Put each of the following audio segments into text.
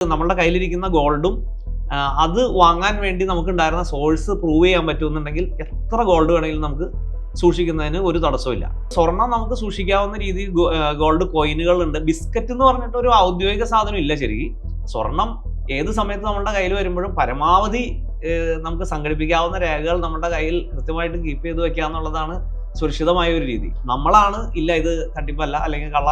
നമ്മുടെ കയ്യിലിരിക്കുന്ന ഗോൾഡും അത് വാങ്ങാൻ വേണ്ടി നമുക്ക് ഉണ്ടായിരുന്ന സോഴ്സ് പ്രൂവ് ചെയ്യാൻ പറ്റുമെന്നുണ്ടെങ്കിൽ എത്ര ഗോൾഡ് വേണമെങ്കിലും നമുക്ക് സൂക്ഷിക്കുന്നതിന് ഒരു തടസ്സമില്ല സ്വർണം നമുക്ക് സൂക്ഷിക്കാവുന്ന രീതിയിൽ ഗോൾഡ് കോയിനുകൾ ഉണ്ട് ബിസ്ക്കറ്റ് എന്ന് പറഞ്ഞിട്ട് ഒരു ഔദ്യോഗിക സാധനം ഇല്ല ശരിക്കും. സ്വർണം ഏത് സമയത്ത് നമ്മുടെ കയ്യിൽ വരുമ്പോഴും പരമാവധി നമുക്ക് സംഘടിപ്പിക്കാവുന്ന രേഖകൾ നമ്മുടെ കയ്യിൽ കൃത്യമായിട്ട് കീപ്പ് ചെയ്ത് വെക്കുക എന്നുള്ളതാണ് സുരക്ഷിതമായ ഒരു രീതി. നമ്മളാണ് ഇല്ല ഇത് തട്ടിപ്പല്ല അല്ലെങ്കിൽ കള്ള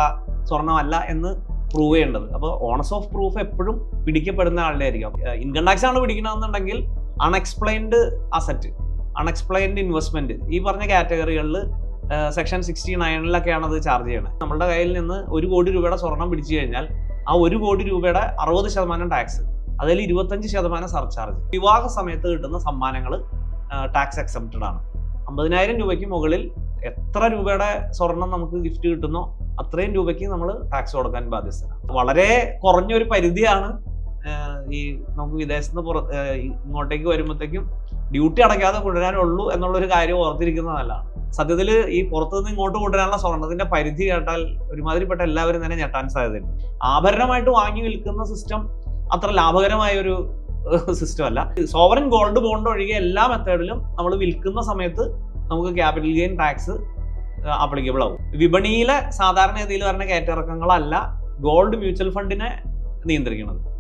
സ്വർണമല്ല എന്ന് പ്രൂവ് ചെയ്യേണ്ടത്. അപ്പോൾ ഓണസ് ഓഫ് പ്രൂഫ് എപ്പോഴും പിടിക്കപ്പെടുന്ന ആളുടെ ആയിരിക്കും ഇൻകം ടാക്സ് ആണ് പിടിക്കണമെന്നുണ്ടെങ്കിൽ അൺഎക്സ്പ്ലെയിൻഡ് അസറ്റ് അൺഎക്സ്പ്ലെയിൻഡ് ഇൻവെസ്റ്റ്മെന്റ് ഈ പറഞ്ഞ കാറ്റഗറികളിൽ സെക്ഷൻ സിക്സ്റ്റി നയനിലൊക്കെയാണ് അത് ചാർജ് ചെയ്യണത്. നമ്മുടെ കയ്യിൽ നിന്ന് ഒരു കോടി രൂപയുടെ സ്വർണം പിടിച്ചു കഴിഞ്ഞാൽ ആ ഒരു കോടി രൂപയുടെ അറുപത് ശതമാനം ടാക്സ് അതിൽ ഇരുപത്തഞ്ച് ശതമാനം സർചാർജ് വിവാഹ സമയത്ത് കിട്ടുന്ന സമ്മാനങ്ങൾ ടാക്സ് എക്സംപ്റ്റഡ് ആണ്. അമ്പതിനായിരം രൂപയ്ക്ക് മുകളിൽ എത്ര രൂപയുടെ സ്വർണം നമുക്ക് ഗിഫ്റ്റ് കിട്ടുന്നോ അത്രയും രൂപയ്ക്ക് നമ്മൾ ടാക്സ് കൊടുക്കാൻ ബാധ്യസ്ഥരാണ് വളരെ കുറഞ്ഞൊരു പരിധിയാണ് ഈ നമുക്ക് വിദേശത്ത് പുറ ഇങ്ങോട്ടേക്ക് വരുമ്പോഴത്തേക്കും ഡ്യൂട്ടി അടയ്ക്കാതെ കൊണ്ടുവരാനുള്ളൂ എന്നുള്ളൊരു കാര്യം ഓർത്തിരിക്കുന്നത് നല്ലതാണ് സത്യത്തിൽ ഈ പുറത്തുനിന്ന് ഇങ്ങോട്ട് കൊണ്ടുവരാനുള്ള സ്വർണത്തിന്റെ പരിധി കേട്ടാൽ ഒരുമാതിരിപ്പെട്ട എല്ലാവരും തന്നെ ഞെട്ടാൻ സാധ്യതയുണ്ട്. ആഭരണമായിട്ട് വാങ്ങി വിൽക്കുന്ന സിസ്റ്റം അത്ര ലാഭകരമായ ഒരു സിസ്റ്റം അല്ല. സോവറിൻ ഗോൾഡ് ബോണ്ട് ഒഴികെ എല്ലാ മെത്തേഡിലും നമ്മൾ വിൽക്കുന്ന സമയത്ത് നമുക്ക് ക്യാപിറ്റൽ ഗെയിൻ ടാക്സ് അപ്ലിക്കബിൾ ആവും. വിപണിയിലെ സാധാരണ രീതിയിൽ വരുന്ന കയറ്റിറക്കങ്ങളല്ല ഗോൾഡ് മ്യൂച്വൽ ഫണ്ടിനെ നിയന്ത്രിക്കുന്നത്.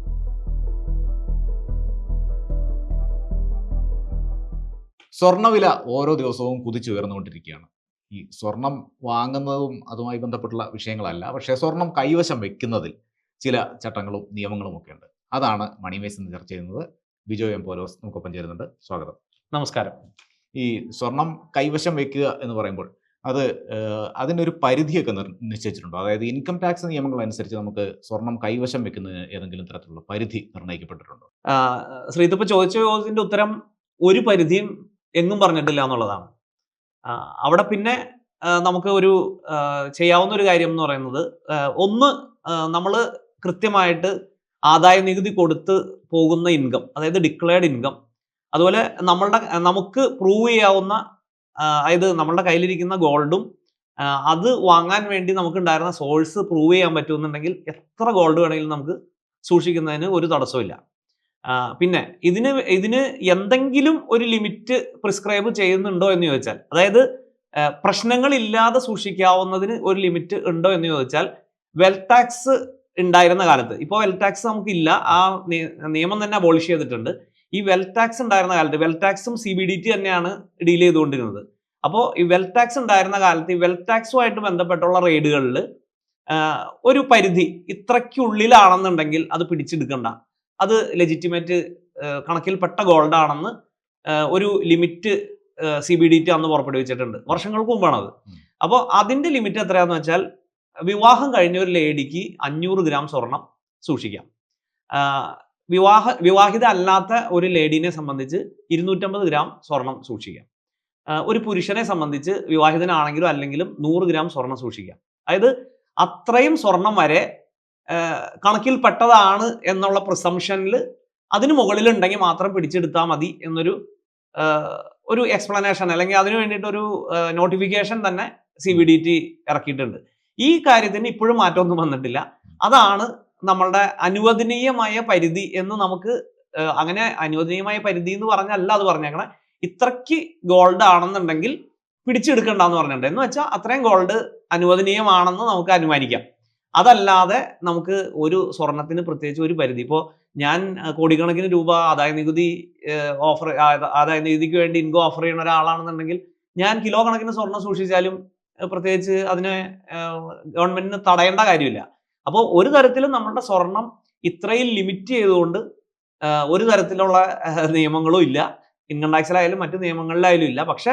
സ്വർണവില ഓരോ ദിവസവും കുതിച്ചുയർന്നുകൊണ്ടിരിക്കുകയാണ് ഈ സ്വർണം വാങ്ങുന്നതും അതുമായി ബന്ധപ്പെട്ടുള്ള വിഷയങ്ങളല്ല. പക്ഷേ സ്വർണം കൈവശം വെക്കുന്നതിൽ ചില ചട്ടങ്ങളും നിയമങ്ങളും ഒക്കെ ഉണ്ട് അതാണ് മണിമേസ് ഇന്ന് ചർച്ച ചെയ്യുന്നത്. ബിജോ എം പോലോസ് നമുക്കൊപ്പം ചേരുന്നുണ്ട്. സ്വാഗതം. നമസ്കാരം. ഈ സ്വർണം കൈവശം വെക്കുക എന്ന് പറയുമ്പോൾ അത് അതിനൊരു പരിധിയൊക്കെ നിശ്ചയിച്ചിട്ടുണ്ടോ. അതായത് ഇൻകം ടാക്സ് നിയമങ്ങൾ അനുസരിച്ച് നമുക്ക് സ്വർണം കൈവശം വെക്കുന്നതിന് ഏതെങ്കിലും തരത്തിലുള്ള പരിധി നിർണയിക്കപ്പെട്ടിട്ടുണ്ടോ. ശ്രീതുപ്പ് ചോദിച്ച ചോദ്യത്തിന്റെ ഉത്തരം ഒരു പരിധിയും എങ്ങും പറഞ്ഞിട്ടില്ല എന്നുള്ളതാണ്. അവിടെ പിന്നെ നമുക്ക് ഒരു ചെയ്യാവുന്ന ഒരു കാര്യം എന്ന് പറയുന്നത് ഒന്ന് നമ്മൾ കൃത്യമായിട്ട് ആദായ നികുതി കൊടുത്ത് പോകുന്ന ഇൻകം അതായത് ഡിക്ലെയർഡ് ഇൻകം അതുപോലെ നമ്മളുടെ നമുക്ക് പ്രൂവ് ചെയ്യാവുന്ന അതായത് നമ്മളുടെ കയ്യിലിരിക്കുന്ന ഗോൾഡും അത് വാങ്ങാൻ വേണ്ടി നമുക്ക് ഉണ്ടായിരുന്ന സോഴ്സ് പ്രൂവ് ചെയ്യാൻ പറ്റുമെന്നുണ്ടെങ്കിൽ എത്ര ഗോൾഡ് വേണമെങ്കിലും നമുക്ക് സൂക്ഷിക്കുന്നതിന് ഒരു തടസ്സമില്ല പിന്നെ ഇതിന് ഇതിന് എന്തെങ്കിലും ഒരു ലിമിറ്റ് പ്രിസ്ക്രൈബ് ചെയ്യുന്നുണ്ടോ എന്ന് ചോദിച്ചാൽ അതായത് പ്രശ്നങ്ങളില്ലാതെ സൂക്ഷിക്കാവുന്നതിന് ഒരു ലിമിറ്റ് ഉണ്ടോ എന്ന് ചോദിച്ചാൽ വെൽത്ത് ടാക്സ് ഉണ്ടായിരുന്ന കാലത്ത് ഇപ്പോൾ വെൽത്ത് ടാക്സ് നമുക്കില്ല ആ നിയമം തന്നെ അബോളിഷ് ചെയ്തിട്ടുണ്ട്. ഈ വെൽത്ത് ടാക്സ് ഉണ്ടായിരുന്ന കാലത്ത് വെൽത്ത് ടാക്സും സി ബി ഡി ടി തന്നെയാണ് ഡീൽ ചെയ്തുകൊണ്ടിരുന്നത്. അപ്പോൾ ഈ വെൽത്ത് ടാക്സ് ഉണ്ടായിരുന്ന കാലത്ത് ഈ വെൽത്ത് ടാക്സുമായിട്ട് ബന്ധപ്പെട്ടുള്ള റെയ്ഡുകളിൽ ഒരു പരിധി ഇത്രയ്ക്കുള്ളിലാണെന്നുണ്ടെങ്കിൽ അത് പിടിച്ചെടുക്കണ്ട. അത് ലെജിറ്റിമേറ്റ് കണക്കിൽപ്പെട്ട ഗോൾഡ് ആണെന്ന് ഒരു limit C B D T അന്ന് പുറപ്പെടുവിച്ചിട്ടുണ്ട്. വർഷങ്ങൾക്ക് മുമ്പാണത്. അപ്പോൾ അതിന്റെ ലിമിറ്റ് എത്രയാന്ന് വെച്ചാൽ വിവാഹം കഴിഞ്ഞ ഒരു ലേഡിക്ക് അഞ്ഞൂറ് ഗ്രാം സ്വർണം സൂക്ഷിക്കാം. വിവാഹ വിവാഹിത അല്ലാത്ത ഒരു ലേഡീനെ സംബന്ധിച്ച് ഇരുന്നൂറ്റമ്പത് ഗ്രാം സ്വർണം സൂക്ഷിക്കാം. ഒരു പുരുഷനെ സംബന്ധിച്ച് വിവാഹിതനാണെങ്കിലും അല്ലെങ്കിലും നൂറ് ഗ്രാം സ്വർണം സൂക്ഷിക്കാം. അതായത് അത്രയും സ്വർണം വരെ കണക്കിൽപ്പെട്ടതാണ് എന്നുള്ള പ്രിസംഷനിൽ അതിന് മുകളിലുണ്ടെങ്കിൽ മാത്രം പിടിച്ചെടുത്താൽ മതി എന്നൊരു ഒരു എക്സ്പ്ലനേഷൻ അല്ലെങ്കിൽ അതിനു വേണ്ടിയിട്ടൊരു നോട്ടിഫിക്കേഷൻ തന്നെ സി ബി ഡി ടി ഇറക്കിയിട്ടുണ്ട്. ഈ കാര്യത്തിന് ഇപ്പോഴും മാറ്റമൊന്നും വന്നിട്ടില്ല. അതാണ് നമ്മളുടെ അനുവദനീയമായ പരിധി എന്ന് നമുക്ക് അങ്ങനെ അനുവദനീയമായ പരിധി എന്ന് പറഞ്ഞല്ല അത് പറഞ്ഞേക്കണേ. ഇത്രയ്ക്ക് ഗോൾഡ് ആണെന്നുണ്ടെങ്കിൽ പിടിച്ചെടുക്കണ്ടെന്ന് പറഞ്ഞിട്ടുണ്ട്. എന്ന് വെച്ചാൽ അത്രയും ഗോൾഡ് അനുവദനീയമാണെന്ന് നമുക്ക് അനുമാനിക്കാം. അതല്ലാതെ നമുക്ക് ഒരു സ്വർണത്തിന് പ്രത്യേകിച്ച് ഒരു പരിധി. ഇപ്പോൾ ഞാൻ കോടിക്കണക്കിന് രൂപ ആദായ നികുതി ഓഫർ ആദായ നികുതിക്ക് വേണ്ടി ഇൻകം ഓഫർ ചെയ്യുന്ന ഒരാളാണെന്നുണ്ടെങ്കിൽ ഞാൻ കിലോ കണക്കിന് സ്വർണം സൂക്ഷിച്ചാലും പ്രത്യേകിച്ച് അതിനെ ഗവൺമെന്റിന് തടയേണ്ട കാര്യമില്ല. അപ്പോൾ ഒരു തരത്തിലും നമ്മളുടെ സ്വർണം ഇത്രയും ലിമിറ്റ് ചെയ്തുകൊണ്ട് ഒരു തരത്തിലുള്ള നിയമങ്ങളും ഇല്ല. ഇൻകം ടാക്സിലായാലും മറ്റു നിയമങ്ങളിലായാലും ഇല്ല. പക്ഷെ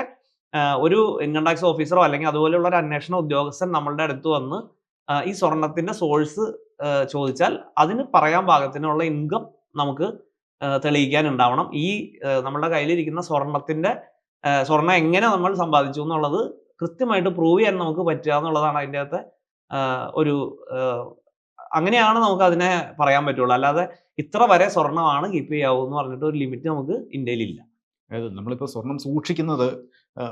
ഒരു ഇൻകം ടാക്സ് ഓഫീസറോ അല്ലെങ്കിൽ അതുപോലെയുള്ള ഒരു അന്വേഷണ ഉദ്യോഗസ്ഥൻ നമ്മളുടെ അടുത്ത് വന്ന് ഈ സ്വർണത്തിന്റെ സോഴ്സ് ചോദിച്ചാൽ അതിന് പറയാൻ പാകത്തിനുള്ള ഇൻകം നമുക്ക് തെളിയിക്കാൻ ഉണ്ടാവണം ഈ നമ്മുടെ കയ്യിലിരിക്കുന്ന സ്വർണത്തിന്റെ സ്വർണം എങ്ങനെ നമ്മൾ സമ്പാദിച്ചു എന്നുള്ളത് കൃത്യമായിട്ട് പ്രൂവ് ചെയ്യാൻ നമുക്ക് പറ്റുക എന്നുള്ളതാണ് അതിന്റെ അകത്തെ ഒരു അങ്ങനെയാണ് നമുക്ക് അതിനെ പറയാൻ പറ്റുള്ളൂ. അല്ലാതെ ഇത്ര വരെ സ്വർണമാണ് കീപ്പ് ചെയ്യാവൂ എന്ന് പറഞ്ഞിട്ട് ഒരു ലിമിറ്റ് നമുക്ക് ഇന്ത്യയിലില്ല. അതായത് നമ്മളിപ്പോൾ സ്വർണം സൂക്ഷിക്കുന്നത്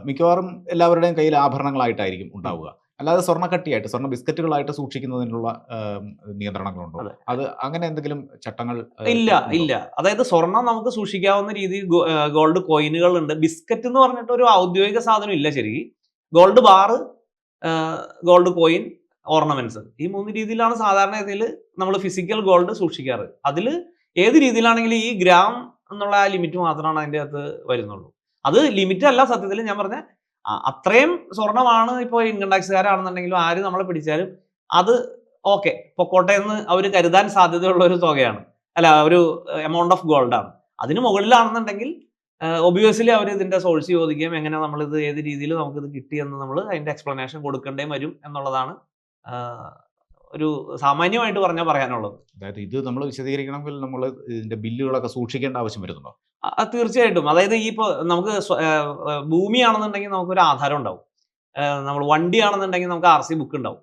മിക്കവാറും എല്ലാവരുടെയും കയ്യിൽ ആഭരണങ്ങളായിട്ടായിരിക്കും ഉണ്ടാവുക. അല്ലാതെ സ്വർണക്കട്ടിയായിട്ട് സ്വർണ ബിസ്ക്കറ്റുകളായിട്ട് സൂക്ഷിക്കുന്നതിനുള്ള നിയന്ത്രണങ്ങളുണ്ടോ? അത്. അങ്ങനെ എന്തെങ്കിലും ചട്ടങ്ങൾ ഇല്ല ഇല്ല. അതായത് സ്വർണം നമുക്ക് സൂക്ഷിക്കാവുന്ന രീതി ഗോൾഡ് കോയിനുകൾ ഉണ്ട് ബിസ്ക്കറ്റ് എന്ന് പറഞ്ഞിട്ട് ഒരു ഔദ്യോഗിക സാധനം ഇല്ല ശരി. Gold bar gold coin ornaments ഈ മൂന്ന് രീതിയിലാണ് സാധാരണ ഇതിൽ നമ്മൾ ഫിസിക്കൽ ഗോൾഡ് സൂക്ഷിക്കാറ്. അതിൽ ഏത് രീതിയിലാണെങ്കിലും ഈ ഗ്രാം എന്നുള്ള ആ ലിമിറ്റ് മാത്രമാണ് അതിന്റെ അകത്ത് വരുന്നുള്ളൂ. അത് ലിമിറ്റ് അല്ല സത്യത്തിൽ ഞാൻ പറഞ്ഞ അത്രയും സ്വർണമാണ് ഇപ്പോൾ ഇൻകം ടാക്സുകാരാണെന്നുണ്ടെങ്കിലും ആര് നമ്മളെ പിടിച്ചാലും അത് ഓക്കെ പൊക്കോട്ടെ എന്ന് അവർ കരുതാൻ സാധ്യതയുള്ള ഒരു തുകയാണ്. അല്ല ഒരു എമൗണ്ട് ഓഫ് ഗോൾഡാണ് അതിന് മുകളിലാണെന്നുണ്ടെങ്കിൽ ഒബിയസ്ലി അവർ ഇതിന്റെ സോഴ്സ് ചോദിക്കുകയും എങ്ങനെ നമ്മളിത് ഏത് രീതിയിൽ നമുക്കിത് കിട്ടിയെന്ന് നമ്മൾ അതിന്റെ എക്സ്പ്ലനേഷൻ കൊടുക്കേണ്ടേ വരും എന്നുള്ളതാണ് ഒരു സാമാന്യമായിട്ട് പറഞ്ഞാൽ പറയാനുള്ളത് അതായത് ഇത് നമ്മൾ വിശദീകരിക്കണമെങ്കിൽ നമ്മൾ ഇതിന്റെ ബില്ലുകളൊക്കെ സൂക്ഷിക്കേണ്ട ആവശ്യം വരുന്നുണ്ടോ? തീർച്ചയായിട്ടും. അതായത് ഈ ഇപ്പോൾ നമുക്ക് ഭൂമിയാണെന്നുണ്ടെങ്കിൽ നമുക്കൊരു ആധാരം ഉണ്ടാവും. നമ്മൾ വണ്ടിയാണെന്നുണ്ടെങ്കിൽ നമുക്ക് ആർ സി ബുക്ക് ഉണ്ടാവും.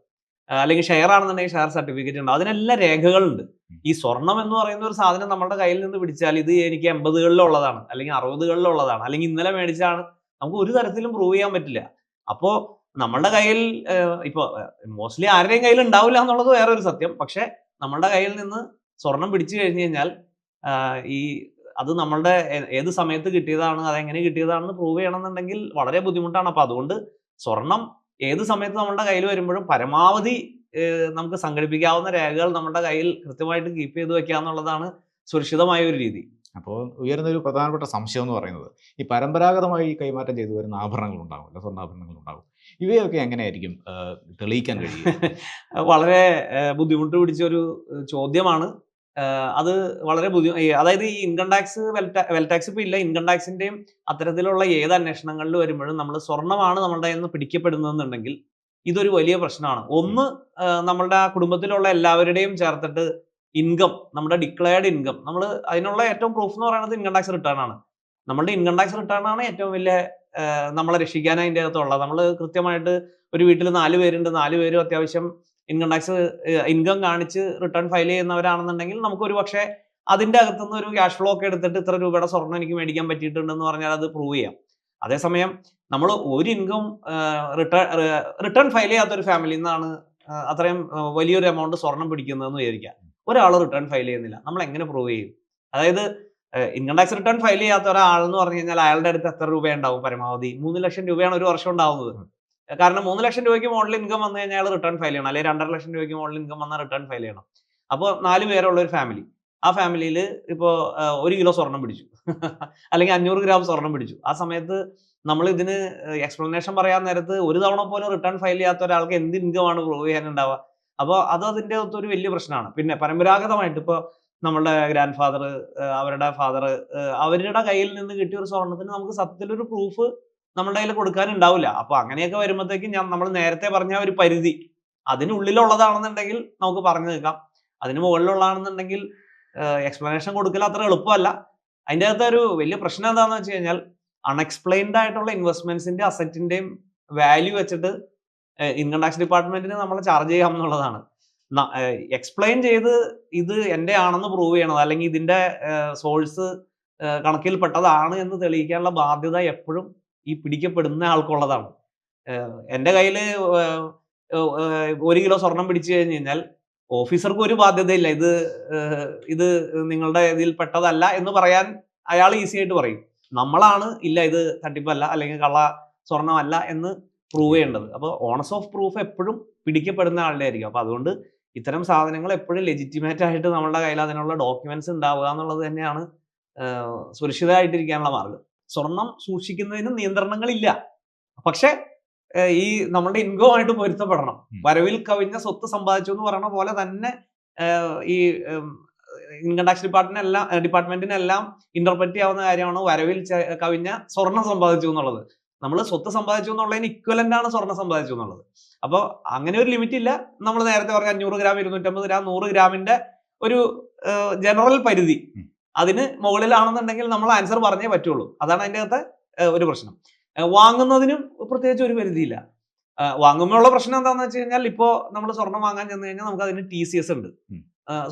അല്ലെങ്കിൽ ഷെയർ ആണെന്നുണ്ടെങ്കിൽ ഷെയർ സർട്ടിഫിക്കറ്റ് ഉണ്ടാവും. അതിനെല്ലാം രേഖകളുണ്ട്. ഈ സ്വർണം എന്ന് പറയുന്ന ഒരു സാധനം നമ്മുടെ കയ്യിൽ നിന്ന് പിടിച്ചാൽ ഇത് എനിക്ക് എൺപതുകളിലുള്ളതാണ്. അല്ലെങ്കിൽ അറുപതുകളിലുള്ളതാണ്. അല്ലെങ്കിൽ ഇന്നലെ മേടിച്ചാണ് നമുക്ക് ഒരു തരത്തിലും പ്രൂവ് ചെയ്യാൻ പറ്റില്ല. അപ്പോൾ നമ്മളുടെ കയ്യിൽ ഇപ്പോൾ മോസ്റ്റ്ലി ആരുടെയും കയ്യിൽ ഉണ്ടാവില്ല എന്നുള്ളത് വേറെ ഒരു സത്യം. പക്ഷേ നമ്മളുടെ കയ്യിൽ നിന്ന് സ്വർണം പിടിച്ചു കഴിഞ്ഞു കഴിഞ്ഞാൽ ഈ അത് നമ്മളുടെ ഏത് സമയത്ത് കിട്ടിയതാണ് അതെങ്ങനെ കിട്ടിയതാണെന്ന് പ്രൂവ് ചെയ്യണമെന്നുണ്ടെങ്കിൽ വളരെ ബുദ്ധിമുട്ടാണ്. അപ്പോൾ അതുകൊണ്ട് സ്വർണം ഏത് സമയത്ത് നമ്മളുടെ കയ്യിൽ വരുമ്പോഴും പരമാവധി നമുക്ക് സംഘടിപ്പിക്കാവുന്ന രേഖകൾ നമ്മുടെ കയ്യിൽ കൃത്യമായിട്ട് കീപ്പ് ചെയ്ത് വെക്കുക എന്നുള്ളതാണ് സുരക്ഷിതമായ ഒരു രീതി. അപ്പോൾ ഉയർന്ന ഒരു പ്രധാനപ്പെട്ട സംശയം എന്ന് പറയുന്നത് ഈ പരമ്പരാഗതമായി കൈമാറ്റം ചെയ്തു വരുന്ന ആഭരണങ്ങൾ ഉണ്ടാവുമല്ലോ സ്വർണാഭരണങ്ങൾ ഉണ്ടാവും. ഇവയൊക്കെ എങ്ങനെയായിരിക്കും തെളിയിക്കാൻ കഴിയും വളരെ ബുദ്ധിമുട്ട് പിടിച്ച ഒരു ചോദ്യമാണ്. അത് വളരെ ബുദ്ധി അതായത് ഈ ഇൻകം ടാക്സ് വെൽ ടാക്സ് ഇപ്പോൾ ഇല്ല. ഇൻകം ടാക്സിന്റെയും അത്തരത്തിലുള്ള ഏത് അന്വേഷണങ്ങളിൽ വരുമ്പോഴും നമ്മൾ സ്വർണമാണ് നമ്മളുടെ എന്ന് നിന്ന് പിടിക്കപ്പെടുന്നതെന്നുണ്ടെങ്കിൽ ഇതൊരു വലിയ പ്രശ്നമാണ്. ഒന്ന് നമ്മളുടെ ആ കുടുംബത്തിലുള്ള എല്ലാവരുടെയും ചേർത്തിട്ട് ഇൻകം നമ്മുടെ ഡിക്ലെയർഡ് ഇൻകം നമ്മൾ അതിനുള്ള ഏറ്റവും പ്രൂഫ് എന്ന് പറയുന്നത് ഇൻകം ടാക്സ് റിട്ടേൺ ആണ്. നമ്മളുടെ ഇൻകം ടാക്സ് റിട്ടേൺ ആണ് ഏറ്റവും വലിയ നമ്മളെ രക്ഷിക്കാനാണ് അതിന്റെ അകത്തുള്ളത് നമ്മൾ കൃത്യമായിട്ട് ഒരു വീട്ടിൽ നാല് പേരുണ്ട്. നാല് പേരും അത്യാവശ്യം ഇൻകം ടാക്സ് ഇൻകം കാണിച്ച് റിട്ടേൺ ഫയൽ ചെയ്യുന്നവരാണെന്നുണ്ടെങ്കിൽ നമുക്ക് ഒരു പക്ഷേ അതിന്റെ അകത്തുനിന്ന് ഒരു ക്യാഷ് ഫ്ലോ ഒക്കെ എടുത്തിട്ട് ഇത്ര രൂപയുടെ സ്വർണം എനിക്ക് മേടിക്കാൻ പറ്റിയിട്ടുണ്ടെന്ന് പറഞ്ഞാൽ അത് പ്രൂവ് ചെയ്യാം. അതേസമയം നമ്മൾ ഒരു ഇൻകം റിട്ടേൺ റിട്ടേൺ ഫയൽ ചെയ്യാത്ത ഒരു ഫാമിലിയിൽ നിന്നാണ് അത്രയും വലിയൊരു എമൗണ്ട് സ്വർണം പിടിക്കുന്നതെന്ന് വിചാരിക്കുക. ഒരാൾ റിട്ടേൺ ഫയൽ ചെയ്യുന്നില്ല. നമ്മൾ എങ്ങനെ പ്രൂവ് ചെയ്യും? അതായത് ഇൻകം ടാക്സ് റിട്ടേൺ ഫയൽ ചെയ്യാത്ത ഒരാൾ എന്ന് പറഞ്ഞു കഴിഞ്ഞാൽ അയാളുടെ അടുത്ത് എത്ര രൂപ ഉണ്ടാവും പരമാവധി? മൂന്ന് ലക്ഷം രൂപയാണ് ഒരു വർഷം ഉണ്ടാവുന്നത്. കാരണം മൂന്ന് ലക്ഷം രൂപയ്ക്ക് മുകളിൽ ഇൻകം വന്നു കഴിഞ്ഞാൽ റിട്ടേൺ ഫയൽ ചെയ്യണം. അല്ലെങ്കിൽ രണ്ടര ലക്ഷം രൂപയ്ക്ക് മുകളിൽ ഇൻകം വന്നാൽ റിട്ടേൺ ഫയൽ ചെയ്യണം. അപ്പോൾ നാല് പേരുള്ള ഒരു ഫാമിലി ആ ഫാമിലിയിൽ ഇപ്പോൾ ഒരു കിലോ സ്വർണം പിടിച്ചു. അല്ലെങ്കിൽ അഞ്ഞൂറ് ഗ്രാം സ്വർണം പിടിച്ചു. ആ സമയത്ത് നമ്മൾ ഇതിന് എക്സ്പ്ലനേഷൻ പറയാൻ നേരത്ത് ഒരു തവണ പോലും റിട്ടേൺ ഫയൽ ചെയ്യാത്ത ഒരാൾക്ക് എന്ത് ഇൻകമാണ് ആണ് പ്രൂവ് ചെയ്യാനുണ്ടാവുക? അപ്പോൾ അത് അതിന്റെ അകത്ത് ഒരു വലിയ പ്രശ്നമാണ്. പിന്നെ പരമ്പരാഗതമായിട്ട് ഇപ്പോൾ നമ്മളുടെ ഗ്രാൻഡ് ഫാദർ അവരുടെ ഫാദർ അവരുടെ കയ്യിൽ നിന്ന് കിട്ടിയ ഒരു സ്വർണത്തിന് നമുക്ക് സത്യത്തിൽ ഒരു പ്രൂഫ് നമ്മളുടെ കയ്യിൽ കൊടുക്കാനുണ്ടാവില്ല. അപ്പൊ അങ്ങനെയൊക്കെ വരുമ്പോഴത്തേക്കും ഞാൻ നമ്മൾ നേരത്തെ പറഞ്ഞ ഒരു പരിധി അതിനുള്ളിലുള്ളതാണെന്നുണ്ടെങ്കിൽ നമുക്ക് പറഞ്ഞു നിൽക്കാം അതിന് മുകളിലുള്ളതാണെന്നുണ്ടെങ്കിൽ എക്സ്പ്ലനേഷൻ കൊടുക്കൽ അത്ര എളുപ്പമല്ല. അതിന്റെ അകത്ത് ഒരു വലിയ പ്രശ്നം എന്താണെന്ന് വെച്ച് കഴിഞ്ഞാൽ അൺഎക്സ്പ്ലെയിൻഡ് ആയിട്ടുള്ള ഇൻവെസ്റ്റ്മെന്റ്സിന്റെ അസറ്റിന്റെയും വാല്യൂ വെച്ചിട്ട് ഇൻകം ടാക്സ് ഡിപ്പാർട്ട്മെന്റിന് നമ്മൾ ചാർജ് ചെയ്യാം എന്നുള്ളതാണ്. എക്സ്പ്ലെയിൻ ചെയ്ത് ഇത് എന്റെ ആണെന്ന് പ്രൂവ് ചെയ്യണത് അല്ലെങ്കിൽ ഇതിന്റെ സോഴ്സ് കണക്കിൽപ്പെട്ടതാണ് എന്ന് തെളിയിക്കാനുള്ള ബാധ്യത എപ്പോഴും ഈ പിടിക്കപ്പെടുന്ന ആൾക്കുള്ളതാണ്. എന്റെ കയ്യിൽ ഒരു കിലോ സ്വർണം പിടിച്ചു കഴിഞ്ഞ് കഴിഞ്ഞാൽ ഓഫീസർക്ക് ഒരു ബാധ്യതയില്ല. ഇത് ഇത് നിങ്ങളുടെ ഇതിൽ പെട്ടതല്ല എന്ന് പറയാൻ അയാൾ ഈസി ആയിട്ട് പറയും. നമ്മളാണ് ഇല്ല ഇത് തട്ടിപ്പല്ല അല്ലെങ്കിൽ കള്ള സ്വർണമല്ല എന്ന് പ്രൂവ് ചെയ്യേണ്ടത്. അപ്പോൾ ഓണസ് ഓഫ് പ്രൂഫ് എപ്പോഴും പിടിക്കപ്പെടുന്ന ആളുടെ ആയിരിക്കും. അപ്പോൾ അതുകൊണ്ട് ഇത്തരം സാധനങ്ങൾ എപ്പോഴും ലെജിറ്റിമേറ്റ് ആയിട്ട് നമ്മളുടെ കയ്യിൽ അതിനുള്ള ഡോക്യുമെന്റ്സ് ഉണ്ടാവുക എന്നുള്ളത് തന്നെയാണ് സുരക്ഷിതമായിട്ടിരിക്കാനുള്ള മാർഗം. സ്വർണം സൂക്ഷിക്കുന്നതിന് നിയന്ത്രണങ്ങളില്ല. പക്ഷെ ഈ നമ്മുടെ ഇൻകവുമായിട്ട് പൊരുത്തപ്പെടണം. വരവിൽ കവിഞ്ഞ സ്വത്ത് സമ്പാദിച്ചു എന്ന് പറയുന്ന പോലെ തന്നെ ഈ ഇൻകം ടാക്സ് ഡിപ്പാർട്ട്മെന്റ് എല്ലാം ഡിപ്പാർട്ട്മെന്റിനെല്ലാം ഇന്റർപ്രറ്റ് ചെയ്യാവുന്ന കാര്യമാണ് വരവിൽ കവിഞ്ഞ സ്വർണം സമ്പാദിച്ചു എന്നുള്ളത്. നമ്മൾ സ്വത്ത് സമ്പാദിച്ചു എന്നുള്ളതിന് ഇക്വലന്റ് ആണ് സ്വർണം സമ്പാദിച്ചു എന്നുള്ളത്. അപ്പോൾ അങ്ങനെ ഒരു ലിമിറ്റ് ഇല്ല. നമ്മൾ നേരത്തെ പറഞ്ഞ അഞ്ഞൂറ് ഗ്രാം ഇരുന്നൂറ്റമ്പത് ഗ്രാം നൂറ് ഗ്രാമിന്റെ ഒരു ജനറൽ പരിധി. അതിന് മുകളിലാണെന്നുണ്ടെങ്കിൽ നമ്മൾ ആൻസർ പറഞ്ഞേ പറ്റുള്ളൂ. അതാണ് അതിന്റെ അകത്തെ ഒരു പ്രശ്നം. വാങ്ങുന്നതിനും പ്രത്യേകിച്ച് ഒരു പരിധിയില്ല. വാങ്ങുമ്പോഴുള്ള പ്രശ്നം എന്താണെന്ന് വെച്ച് കഴിഞ്ഞാൽ ഇപ്പോൾ നമ്മൾ സ്വർണം വാങ്ങാൻ ചെന്ന് കഴിഞ്ഞാൽ നമുക്ക് അതിന് ടി സി എസ് ഉണ്ട്.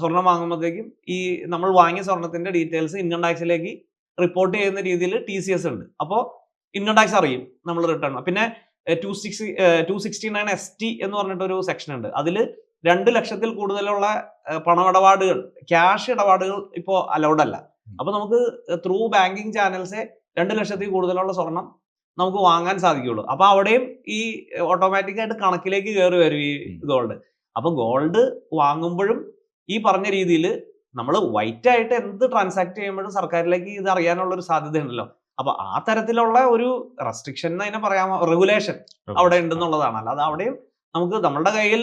സ്വർണം വാങ്ങുമ്പോഴത്തേക്കും ഈ നമ്മൾ വാങ്ങിയ സ്വർണത്തിന്റെ ഡീറ്റെയിൽസ് ഇൻകം ടാക്സിലേക്ക് റിപ്പോർട്ട് ചെയ്യുന്ന രീതിയിൽ ടി സി എസ് ഉണ്ട്. അപ്പോൾ ഇൻകം ടാക്സ് അറിയും. നമ്മൾ റിട്ടേൺ പിന്നെ two six two sixty nine S T എന്ന് പറഞ്ഞിട്ടൊരു സെക്ഷൻ ഉണ്ട്. അതിൽ രണ്ട് ലക്ഷത്തിൽ കൂടുതലുള്ള പണമിടപാടുകൾ ക്യാഷ് ഇടപാടുകൾ ഇപ്പോൾ അലൗഡ് അല്ല. അപ്പൊ നമുക്ക് ത്രൂ ബാങ്കിങ് ചാനൽസെ രണ്ട് ലക്ഷത്തിൽ കൂടുതലുള്ള സ്വർണം നമുക്ക് വാങ്ങാൻ സാധിക്കുള്ളൂ അപ്പൊ അവിടെയും ഈ ഓട്ടോമാറ്റിക് ആയിട്ട് കണക്കിലേക്ക് കയറി വരും ഈ. ഗോൾഡ് അപ്പൊ ഗോൾഡ് വാങ്ങുമ്പോഴും ഈ പറഞ്ഞ രീതിയിൽ നമ്മൾ വൈറ്റ് ആയിട്ട് എന്ത് ട്രാൻസാക്ട് ചെയ്യുമ്പോഴും സർക്കാരിലേക്ക് ഇത് അറിയാനുള്ള ഒരു സാധ്യത ഉണ്ടല്ലോ അപ്പൊ ആ തരത്തിലുള്ള ഒരു റെസ്ട്രിക്ഷൻ അതിനെ പറയാമോ? റെഗുലേഷൻ അവിടെ ഉണ്ടെന്നുള്ളതാണ്. അല്ലാതെ അവിടെയും നമുക്ക് നമ്മളുടെ കയ്യിൽ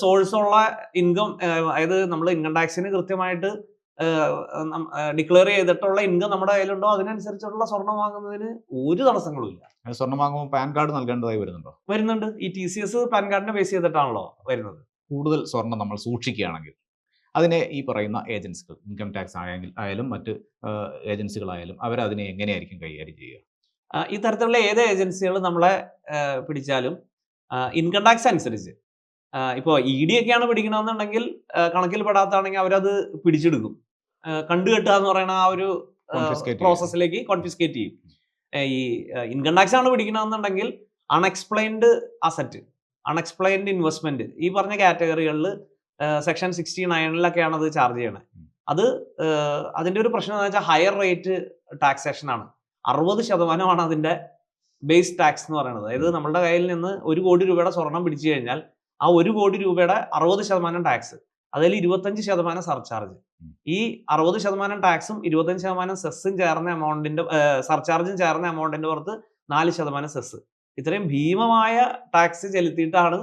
സോഴ്സ് ഉള്ള ഇൻകം അതായത് നമ്മൾ ഇൻകം ടാക്സിന് കൃത്യമായിട്ട് ഡിക്ലെയർ ചെയ്തിട്ടുള്ള ഇൻകം നമ്മുടെ കയ്യിലുണ്ടോ? അതിനനുസരിച്ചുള്ള സ്വർണം വാങ്ങുന്നതിന് ഒരു തടസ്സങ്ങളും ഇല്ല. സ്വർണം വാങ്ങുമ്പോൾ പാൻ കാർഡ് നൽകേണ്ടതായി വരുന്നുണ്ടോ? വരുന്നുണ്ട്. ഈ ടി സി എസ് പാൻ കാർഡിനെ ബേസ് ചെയ്തിട്ടാണല്ലോ വരുന്നത്. കൂടുതൽ സ്വർണം നമ്മൾ സൂക്ഷിക്കുകയാണെങ്കിൽ അതിനെ ഈ പറയുന്ന ഏജൻസികൾ ഇൻകം ടാക്സ് ആയെങ്കിൽ ആയാലും മറ്റ് ഏജൻസികളായാലും അവരതിനെ എങ്ങനെയായിരിക്കും കൈകാര്യം ചെയ്യുക? ഇത്തരത്തിലുള്ള ഏത് ഏജൻസികൾ നമ്മളെ പിടിച്ചാലും ഇൻകം ടാക്സ് അനുസരിച്ച് ഇപ്പോൾ ഇ ഡി ഒക്കെയാണ് പിടിക്കണമെന്നുണ്ടെങ്കിൽ കണക്കിൽ പെടാത്താണെങ്കിൽ അവരത് പിടിച്ചെടുക്കും കണ്ടുകെട്ടുക എന്ന് പറയുന്ന ആ ഒരു പ്രോസസ്സിലേക്ക് കോൺഫിസ്കേറ്റ് ചെയ്യും. ഈ ഇൻകം ടാക്സ് ആണ് പിടിക്കണമെന്നുണ്ടെങ്കിൽ അൺഎക്സ്പ്ലെയിൻഡ് അസറ്റ് അൺഎക്സ്പ്ലെയിൻഡ് ഇൻവെസ്റ്റ്മെന്റ് ഈ പറഞ്ഞ കാറ്റഗറികളിൽ സെക്ഷൻ സിക്സ്റ്റി നയനിലൊക്കെയാണ് അത് ചാർജ് ചെയ്യണത് അത് അതിന്റെ ഒരു പ്രശ്നം എന്ന് വെച്ചാൽ ഹയർ റേറ്റ് ടാക്സേഷൻ ആണ്. അറുപത് ശതമാനമാണ് അതിന്റെ ബേസ് ടാക്സ് എന്ന് പറയുന്നത്. അതായത് നമ്മുടെ കയ്യിൽ നിന്ന് ഒരു കോടി രൂപയുടെ സ്വർണം പിടിച്ചു കഴിഞ്ഞാൽ ആ ഒരു കോടി രൂപയുടെ അറുപത് ശതമാനം ടാക്സ് അതിൽ ഇരുപത്തഞ്ച് ശതമാനം സർചാർജ് ഈ അറുപത് ശതമാനം ടാക്സും ഇരുപത്തഞ്ച് ശതമാനം സെസ്സും ചേർന്ന എമൗണ്ടിന്റെ സർചാർജും ചേർന്ന എമൗണ്ടിന്റെ പുറത്ത് നാല് ശതമാനം സെസ് ഇത്രയും ഭീമമായ ടാക്സ് ചെലുത്തിയിട്ടാണ്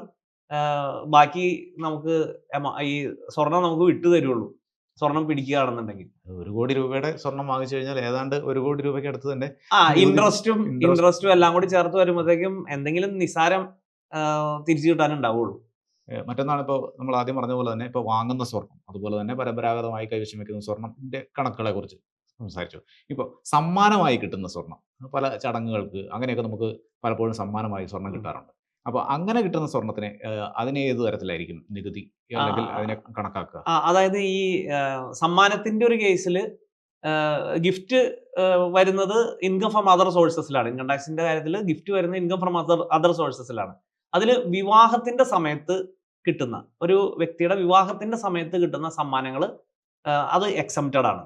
ബാക്കി നമുക്ക് ഈ സ്വർണം നമുക്ക് വിട്ടു തരുള്ളൂ. സ്വർണം പിടിക്കുകയാണെന്നുണ്ടെങ്കിൽ. ഒരു കോടി രൂപയുടെ സ്വർണം വാങ്ങിച്ചു കഴിഞ്ഞാൽ ഏതാണ്ട് ഒരു കോടി രൂപയ്ക്ക് അടുത്ത് തന്നെ ആ ഇൻട്രസ്റ്റും ഇൻട്രസ്റ്റും. എല്ലാം കൂടി ചേർത്ത് വരുമ്പോഴത്തേക്കും എന്തെങ്കിലും നിസാരം തിരിച്ചു കിട്ടാനുണ്ടാവുള്ളൂ മറ്റൊന്നാണ് ഇപ്പോൾ നമ്മൾ ആദ്യം പറഞ്ഞ പോലെ തന്നെ ഇപ്പോൾ വാങ്ങുന്ന സ്വർണം അതുപോലെ തന്നെ പരമ്പരാഗതമായി കൈവശം വെക്കുന്ന സ്വർണത്തിന്റെ കണക്കുകളെ കുറിച്ച് സംസാരിച്ചു. ഇപ്പോൾ സമ്മാനമായി കിട്ടുന്ന സ്വർണം പല ചടങ്ങുകൾക്ക് അങ്ങനെയൊക്കെ നമുക്ക് പലപ്പോഴും സമ്മാനമായി സ്വർണം കിട്ടാറുണ്ട്. അപ്പോൾ അങ്ങനെ കിട്ടുന്ന സ്വർണത്തിന് അതിനെ ഏത് തരത്തിലായിരിക്കും നികുതി അല്ലെങ്കിൽ അതിനെ കണക്കാക്കുക? അതായത് ഈ സമ്മാനത്തിന്റെ ഒരു കേസിൽ ഗിഫ്റ്റ് വരുന്നത് ഇൻകം ഫ്രം അതർ സോഴ്സസിലാണ്. ഇൻകം ടാക്സിന്റെ കാര്യത്തിൽ ഗിഫ്റ്റ് വരുന്ന ഇൻകം ഫ്രം അതർ അതർ സോഴ്സസിലാണ്. അതിൽ വിവാഹത്തിന്റെ സമയത്ത് കിട്ടുന്ന ഒരു വ്യക്തിയുടെ വിവാഹത്തിന്റെ സമയത്ത് കിട്ടുന്ന സമ്മാനങ്ങൾ അത് എക്സംപ്റ്റഡ് ആണ്.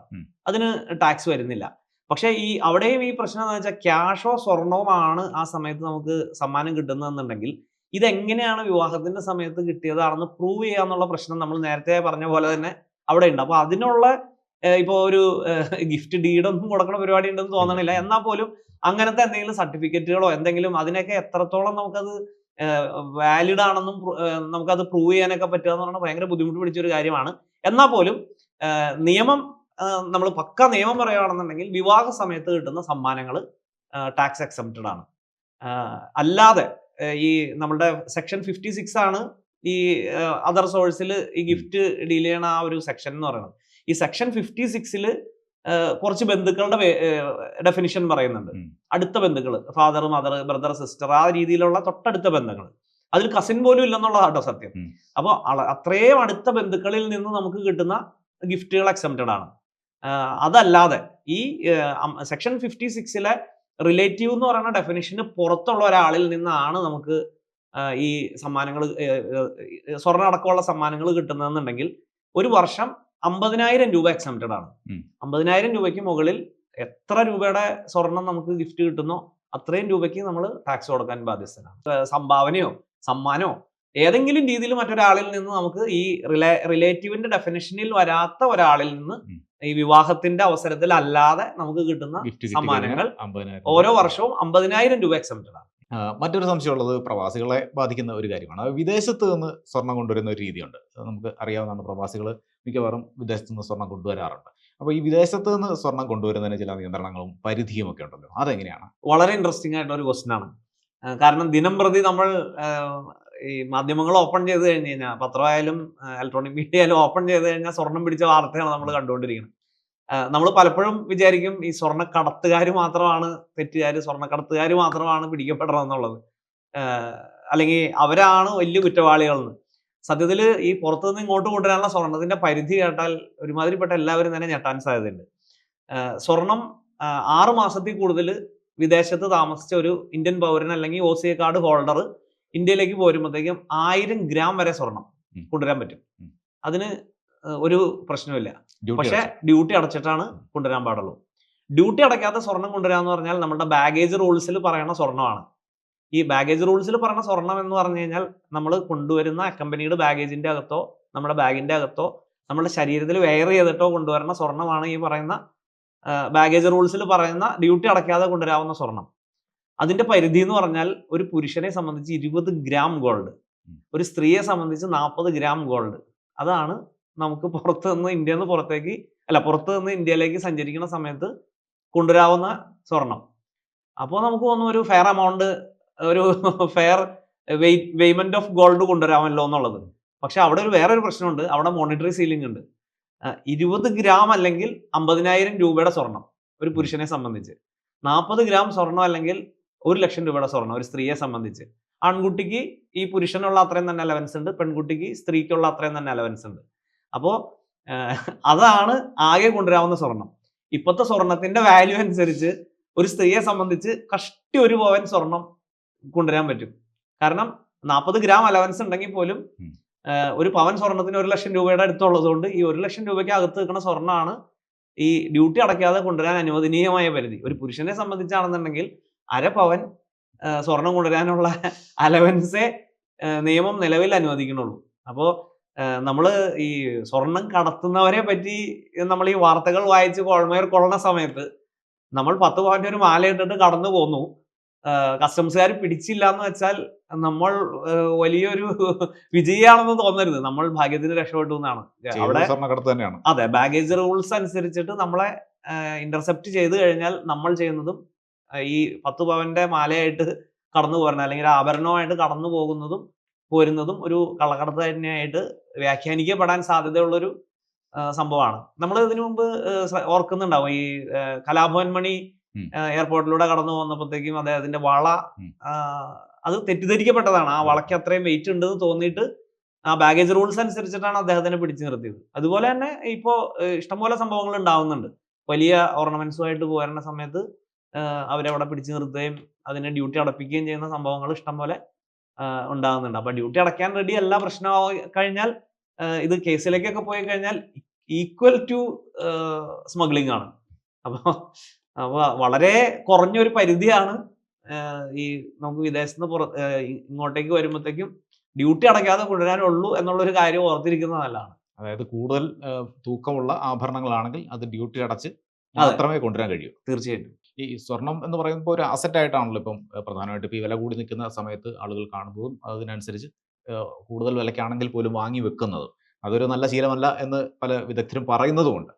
അതിന് ടാക്സ് വരുന്നില്ല. പക്ഷേ ഈ അവിടെയും ഈ പ്രശ്നം എന്ന് വെച്ചാൽ ക്യാഷോ സ്വർണവുമാണ് ആ സമയത്ത് നമുക്ക് സമ്മാനം കിട്ടുന്നതെന്നുണ്ടെങ്കിൽ ഇതെങ്ങനെയാണ് വിവാഹത്തിന്റെ സമയത്ത് കിട്ടിയതാണെന്ന് പ്രൂവ് ചെയ്യുക എന്നുള്ള പ്രശ്നം നമ്മൾ നേരത്തെ പറഞ്ഞ പോലെ തന്നെ അവിടെ ഉണ്ട്. അപ്പൊ അതിനുള്ള ഇപ്പോ ഒരു ഗിഫ്റ്റ് ഡീഡൊന്നും കൊടുക്കണ പരിപാടി ഉണ്ടെന്ന് തോന്നണില്ല. എന്നാൽ പോലും അങ്ങനത്തെ എന്തെങ്കിലും സർട്ടിഫിക്കറ്റുകളോ എന്തെങ്കിലും അതിനൊക്കെ എത്രത്തോളം നമുക്കത് വാലിഡ് ആണെന്നും നമുക്കത് പ്രൂവ് ചെയ്യാനൊക്കെ പറ്റുക എന്ന് പറഞ്ഞാൽ ഭയങ്കര ബുദ്ധിമുട്ട് പിടിച്ച ഒരു കാര്യമാണ്. എന്നാൽ പോലും നിയമം നമ്മൾ പക്ക നിയമം പറയുകയാണെന്നുണ്ടെങ്കിൽ വിവാഹ സമയത്ത് കിട്ടുന്ന സമ്മാനങ്ങൾ ടാക്സ് എക്സംപ്റ്റഡ് ആണ്. അല്ലാതെ ഈ നമ്മളുടെ സെക്ഷൻ ഫിഫ്റ്റി സിക്സ് ആണ് ഈ അതർ സോഴ്സിൽ ഈ ഗിഫ്റ്റ് ഡീൽ ചെയ്യണ ആ ഒരു സെക്ഷൻ എന്ന് പറയുന്നത്. ഈ സെക്ഷൻ ഫിഫ്റ്റി സിക്സിൽ കുറച്ച് ബന്ധുക്കളുടെ ഡെഫിനിഷൻ പറയുന്നുണ്ട്. അടുത്ത ബന്ധുക്കൾ ഫാദർ മദർ ബ്രദർ സിസ്റ്റർ ആ രീതിയിലുള്ള തൊട്ടടുത്ത ബന്ധങ്ങൾ അതിൽ കസിൻ പോലും ഇല്ലെന്നുള്ളതാട്ടോ സത്യം. അപ്പോൾ അത്രയും അടുത്ത ബന്ധുക്കളിൽ നിന്ന് നമുക്ക് കിട്ടുന്ന ഗിഫ്റ്റുകൾ അക്സെപ്റ്റഡ് ആണ്. അതല്ലാതെ ഈ സെക്ഷൻ ഫിഫ്റ്റി സിക്സിലെ റിലേറ്റീവ് എന്ന് പറയുന്ന ഡെഫിനിഷന് പുറത്തുള്ള ഒരാളിൽ നിന്നാണ് നമുക്ക് ഈ സമ്മാനങ്ങൾ സ്വർണ അടക്കമുള്ള സമ്മാനങ്ങൾ കിട്ടുന്നതെന്നുണ്ടെങ്കിൽ ഒരു വർഷം അമ്പതിനായിരം രൂപ എക്സംപ്റ്റഡ് ആണ്. അമ്പതിനായിരം രൂപയ്ക്ക് മുകളിൽ എത്ര രൂപയുടെ സ്വർണം നമുക്ക് ഗിഫ്റ്റ് കിട്ടുന്നോ അത്രയും രൂപയ്ക്ക് നമ്മൾ ടാക്സ് കൊടുക്കാൻ ബാധ്യസ്ഥനാണ് സംഭാവനയോ സമ്മാനമോ ഏതെങ്കിലും രീതിയിൽ മറ്റൊരാളിൽ നിന്ന് നമുക്ക് ഈ റിലേ റിലേറ്റീവിന്റെ ഡെഫിനിഷനിൽ വരാത്ത ഒരാളിൽ നിന്ന്. ഈ വിവാഹത്തിന്റെ അവസരത്തിൽ അല്ലാതെ നമുക്ക് കിട്ടുന്ന സമ്മാനങ്ങൾ ഓരോ വർഷവും അമ്പതിനായിരം രൂപ എക്സംപ്റ്റഡ് ആണ്. മറ്റൊരു സംശയമുള്ളത് പ്രവാസികളെ ബാധിക്കുന്ന ഒരു കാര്യമാണ്. വിദേശത്ത് നിന്ന് സ്വർണം കൊണ്ടുവരുന്ന ഒരു രീതിയുണ്ട്. നമുക്ക് അറിയാവുന്നതാണ് പ്രവാസികൾ മിക്കവാറും വിദേശത്ത് നിന്ന് സ്വർണം കൊണ്ടുവരാറുണ്ട്. അപ്പോൾ ഈ വിദേശത്ത് നിന്ന് സ്വർണം കൊണ്ടുവരുന്നതിന് ചില നിയന്ത്രണങ്ങളും പരിധിയും ഒക്കെ ഉണ്ടല്ലോ. അതെങ്ങനെയാണ്? വളരെ ഇൻട്രസ്റ്റിംഗ് ആയിട്ടുള്ള ഒരു ക്വസ്റ്റൻ ആണ്. കാരണം ദിനം പ്രതി നമ്മൾ ഈ മാധ്യമങ്ങൾ ഓപ്പൺ ചെയ്ത് കഴിഞ്ഞ് കഴിഞ്ഞാൽ പത്രമായാലും ഇലക്ട്രോണിക് മീഡിയ ആയാലും ഓപ്പൺ ചെയ്ത് കഴിഞ്ഞാൽ സ്വർണം പിടിച്ച വാർത്തയാണ് നമ്മൾ കണ്ടുകൊണ്ടിരിക്കുന്നത്. നമ്മൾ പലപ്പോഴും വിചാരിക്കും ഈ സ്വർണ കടത്തുകാർ മാത്രമാണ് തെറ്റുകാർ സ്വർണ കടത്തുകാർ മാത്രമാണ് പിടിക്കപ്പെടണം എന്നുള്ളത് അല്ലെങ്കിൽ അവരാണ് വലിയ കുറ്റവാളികളെന്ന്. സത്യത്തിൽ ഈ പുറത്തുനിന്ന് ഇങ്ങോട്ട് കൊണ്ടുവരാനുള്ള സ്വർണത്തിന്റെ പരിധി കേട്ടാൽ ഒരുമാതിരിപ്പെട്ട എല്ലാവരും തന്നെ ഞെട്ടാൻ സാധ്യതയുണ്ട്. സ്വർണം ആറ് മാസത്തിൽ കൂടുതൽ വിദേശത്ത് താമസിച്ച ഒരു ഇന്ത്യൻ പൗരൻ അല്ലെങ്കിൽ ഒ സി കാർഡ് ഹോൾഡർ ഇന്ത്യയിലേക്ക് പോരുമ്പോഴത്തേക്കും ആയിരം ഗ്രാം വരെ സ്വർണം. കൊണ്ടുവരാൻ പറ്റും. അതിന് ഒരു പ്രശ്നമില്ല പക്ഷെ ഡ്യൂട്ടി അടച്ചിട്ടാണ് കൊണ്ടുവരാൻ പാടുള്ളൂ. ഡ്യൂട്ടി അടയ്ക്കാത്ത സ്വർണം കൊണ്ടുവരാന്ന് പറഞ്ഞാൽ നമ്മുടെ ബാഗേജ് റൂൾസിൽ പറയുന്ന സ്വർണമാണ് ഈ ബാഗേജ് റൂൾസിൽ പറയുന്ന സ്വർണം എന്ന് പറഞ്ഞു കഴിഞ്ഞാൽ നമ്മൾ കൊണ്ടുവരുന്ന കമ്പനിയുടെ ബാഗേജിന്റെ അകത്തോ നമ്മുടെ ബാഗിന്റെ അകത്തോ നമ്മുടെ ശരീരത്തിൽ വെയർ ചെയ്തിട്ടോ കൊണ്ടുവരുന്ന സ്വർണമാണ് ഈ പറയുന്ന ബാഗേജ് റൂൾസിൽ പറയുന്ന ഡ്യൂട്ടി അടയ്ക്കാതെ കൊണ്ടുവരാവുന്ന സ്വർണം. അതിന്റെ പരിധി എന്ന് പറഞ്ഞാൽ ഒരു പുരുഷനെ സംബന്ധിച്ച് ഇരുപത് ഗ്രാം ഗോൾഡ് ഒരു സ്ത്രീയെ സംബന്ധിച്ച് നാൽപ്പത് ഗ്രാം ഗോൾഡ് അതാണ് നമുക്ക് പുറത്ത് നിന്ന് ഇന്ത്യയിൽ നിന്ന് പുറത്തേക്ക് അല്ല പുറത്ത് നിന്ന് ഇന്ത്യയിലേക്ക് സഞ്ചരിക്കുന്ന സമയത്ത് കൊണ്ടുവരാവുന്ന സ്വർണം അപ്പോൾ നമുക്ക് തോന്നും ഒരു ഫെയർ എമൗണ്ട് ഒരു fair weigh weighment of gold കൊണ്ടുവരാമല്ലോ എന്നുള്ളത്. പക്ഷെ അവിടെ ഒരു വേറെ ഒരു പ്രശ്നമുണ്ട്. അവിടെ മോണിറ്ററി സീലിംഗ് ഉണ്ട്. ഇരുപത് ഗ്രാം അല്ലെങ്കിൽ അമ്പതിനായിരം രൂപയുടെ സ്വർണം ഒരു പുരുഷനെ സംബന്ധിച്ച്. നാൽപ്പത് ഗ്രാം സ്വർണം അല്ലെങ്കിൽ ഒരു ലക്ഷം രൂപയുടെ സ്വർണം ഒരു സ്ത്രീയെ സംബന്ധിച്ച്. ആൺകുട്ടിക്ക് ഈ പുരുഷനുള്ള അത്രയും തന്നെ അലവൻസ് ഉണ്ട് പെൺകുട്ടിക്ക് സ്ത്രീക്കുള്ള അത്രയും തന്നെ അലവൻസ് ഉണ്ട്. അപ്പോൾ അതാണ് ആകെ കൊണ്ടുവരാവുന്ന സ്വർണം ഇപ്പോഴത്തെ സ്വർണത്തിന്റെ വാല്യൂ അനുസരിച്ച് ഒരു സ്ത്രീയെ സംബന്ധിച്ച് കഷ്ടി ഒരു പവൻ സ്വർണം കൊണ്ടുവരാൻ പറ്റും. കാരണം നാൽപ്പത് ഗ്രാം അലവൻസ് ഉണ്ടെങ്കിൽ പോലും ഒരു പവൻ സ്വർണത്തിന് ഒരു ലക്ഷം രൂപയുടെ അടുത്തുള്ളത് കൊണ്ട് ഈ ഒരു ലക്ഷം രൂപയ്ക്ക് അകത്ത് നിൽക്കുന്ന സ്വർണമാണ് ഈ ഡ്യൂട്ടി അടയ്ക്കാതെ കൊണ്ടുവരാൻ അനുവദനീയമായ പരിധി. ഒരു പുരുഷനെ സംബന്ധിച്ചാണെന്നുണ്ടെങ്കിൽ അര പവൻ സ്വർണം കൊണ്ടുവരാനുള്ള അലവൻസേ നിയമം നിലവിൽ അനുവദിക്കുന്നുള്ളൂ. അപ്പോൾ നമ്മൾ ഈ സ്വർണം കടത്തുന്നവരെ പറ്റി നമ്മൾ ഈ വാർത്തകൾ വായിച്ച് കോൾമേർ കൊള്ളണ സമയത്ത് നമ്മൾ പത്ത് പവന്റെ ഒരു മാല ഇട്ടിട്ട് കടന്നു പോന്നു. കസ്റ്റംസുകാർ പിടിച്ചില്ല എന്ന് വെച്ചാൽ നമ്മൾ വലിയൊരു വിജയാണെന്ന് തോന്നരുത്. നമ്മൾ ഭാഗ്യത്തിന് രക്ഷപ്പെട്ടു എന്നാണ്. അവിടെ അതെ ബാഗേജ് റൂൾസ് അനുസരിച്ചിട്ട് നമ്മളെ ഇന്റർസെപ്റ്റ് ചെയ്ത് കഴിഞ്ഞാൽ നമ്മൾ ചെയ്യുന്നതും ഈ പത്ത് പവന്റെ മാലയായിട്ട് കടന്നു പോരുന്ന അല്ലെങ്കിൽ ആഭരണവുമായിട്ട് ആഭരണമായിട്ട് കടന്നു പോകുന്നതും പോരുന്നതും ഒരു കള്ളക്കടത്ത് തന്നെയായിട്ട് വ്യാഖ്യാനിക്കപ്പെടാൻ സാധ്യതയുള്ളൊരു സംഭവമാണ്. നമ്മൾ ഇതിനു മുമ്പ് ഓർക്കുന്നുണ്ടാവും ഈ കലാഭവൻ മണി എയർപോർട്ടിലൂടെ കടന്നു പോകുന്നപ്പോഴത്തേക്കും അദ്ദേഹത്തിന്റെ വള അത് തെറ്റിദ്ധരിക്കപ്പെട്ടതാണ്. ആ വളയ്ക്ക് അത്രയും വെയിറ്റ് ഉണ്ടെന്ന് തോന്നിയിട്ട് ആ ബാഗേജ് റൂൾസ് അനുസരിച്ചിട്ടാണ് അദ്ദേഹത്തിനെ പിടിച്ചു നിർത്തിയത്. അതുപോലെ തന്നെ ഇപ്പോ ഏഹ് ഇഷ്ടംപോലെ സംഭവങ്ങൾ ഉണ്ടാവുന്നുണ്ട്. വലിയ ഓർണമെന്റ്സുമായിട്ട് പോരുന്ന സമയത്ത് ഏഹ് അവിടെ പിടിച്ചു നിർത്തുകയും അതിനെ ഡ്യൂട്ടി അടപ്പിക്കുകയും ചെയ്യുന്ന സംഭവങ്ങൾ ഇഷ്ടം പോലെ ഉണ്ടാകുന്നുണ്ട്. അപ്പൊ ഡ്യൂട്ടി അടയ്ക്കാൻ റെഡി അല്ല പ്രശ്നമായി കഴിഞ്ഞാൽ ഇത് കേസിലേക്കൊക്കെ പോയി കഴിഞ്ഞാൽ ഈക്വൽ ടു സ്മഗ്ലിംഗ് ആണ്. അപ്പോൾ അപ്പൊ വളരെ കുറഞ്ഞൊരു പരിധിയാണ് ഈ നമുക്ക് വിദേശത്ത് നിന്ന് പുറ ഇങ്ങോട്ടേക്ക് വരുമ്പോഴത്തേക്കും ഡ്യൂട്ടി അടയ്ക്കാതെ കൊണ്ടുവരാനുള്ളൂ എന്നുള്ളൊരു കാര്യം ഓർത്തിരിക്കുന്നത് നല്ലതാണ്. അതായത് കൂടുതൽ തൂക്കമുള്ള ആഭരണങ്ങളാണെങ്കിൽ അത് ഡ്യൂട്ടി അടച്ച് മാത്രമേ കൊണ്ടുവരാൻ കഴിയൂ. തീർച്ചയായിട്ടും. ഈ സ്വർണം എന്ന് പറയുമ്പോൾ ഒരു അസറ്റ് ആയിട്ടാണല്ലോ ഇപ്പം പ്രധാനമായിട്ടും ഇപ്പോൾ ഈ വില കൂടി നിൽക്കുന്ന സമയത്ത് ആളുകൾ കാണുന്നതും അതിനനുസരിച്ച് കൂടുതൽ വിലക്കാണെങ്കിൽ പോലും വാങ്ങി വെക്കുന്നതും. അതൊരു നല്ല ശീലമല്ല എന്ന് പല വിദഗ്ധരും പറയുന്നതുമുണ്ട്.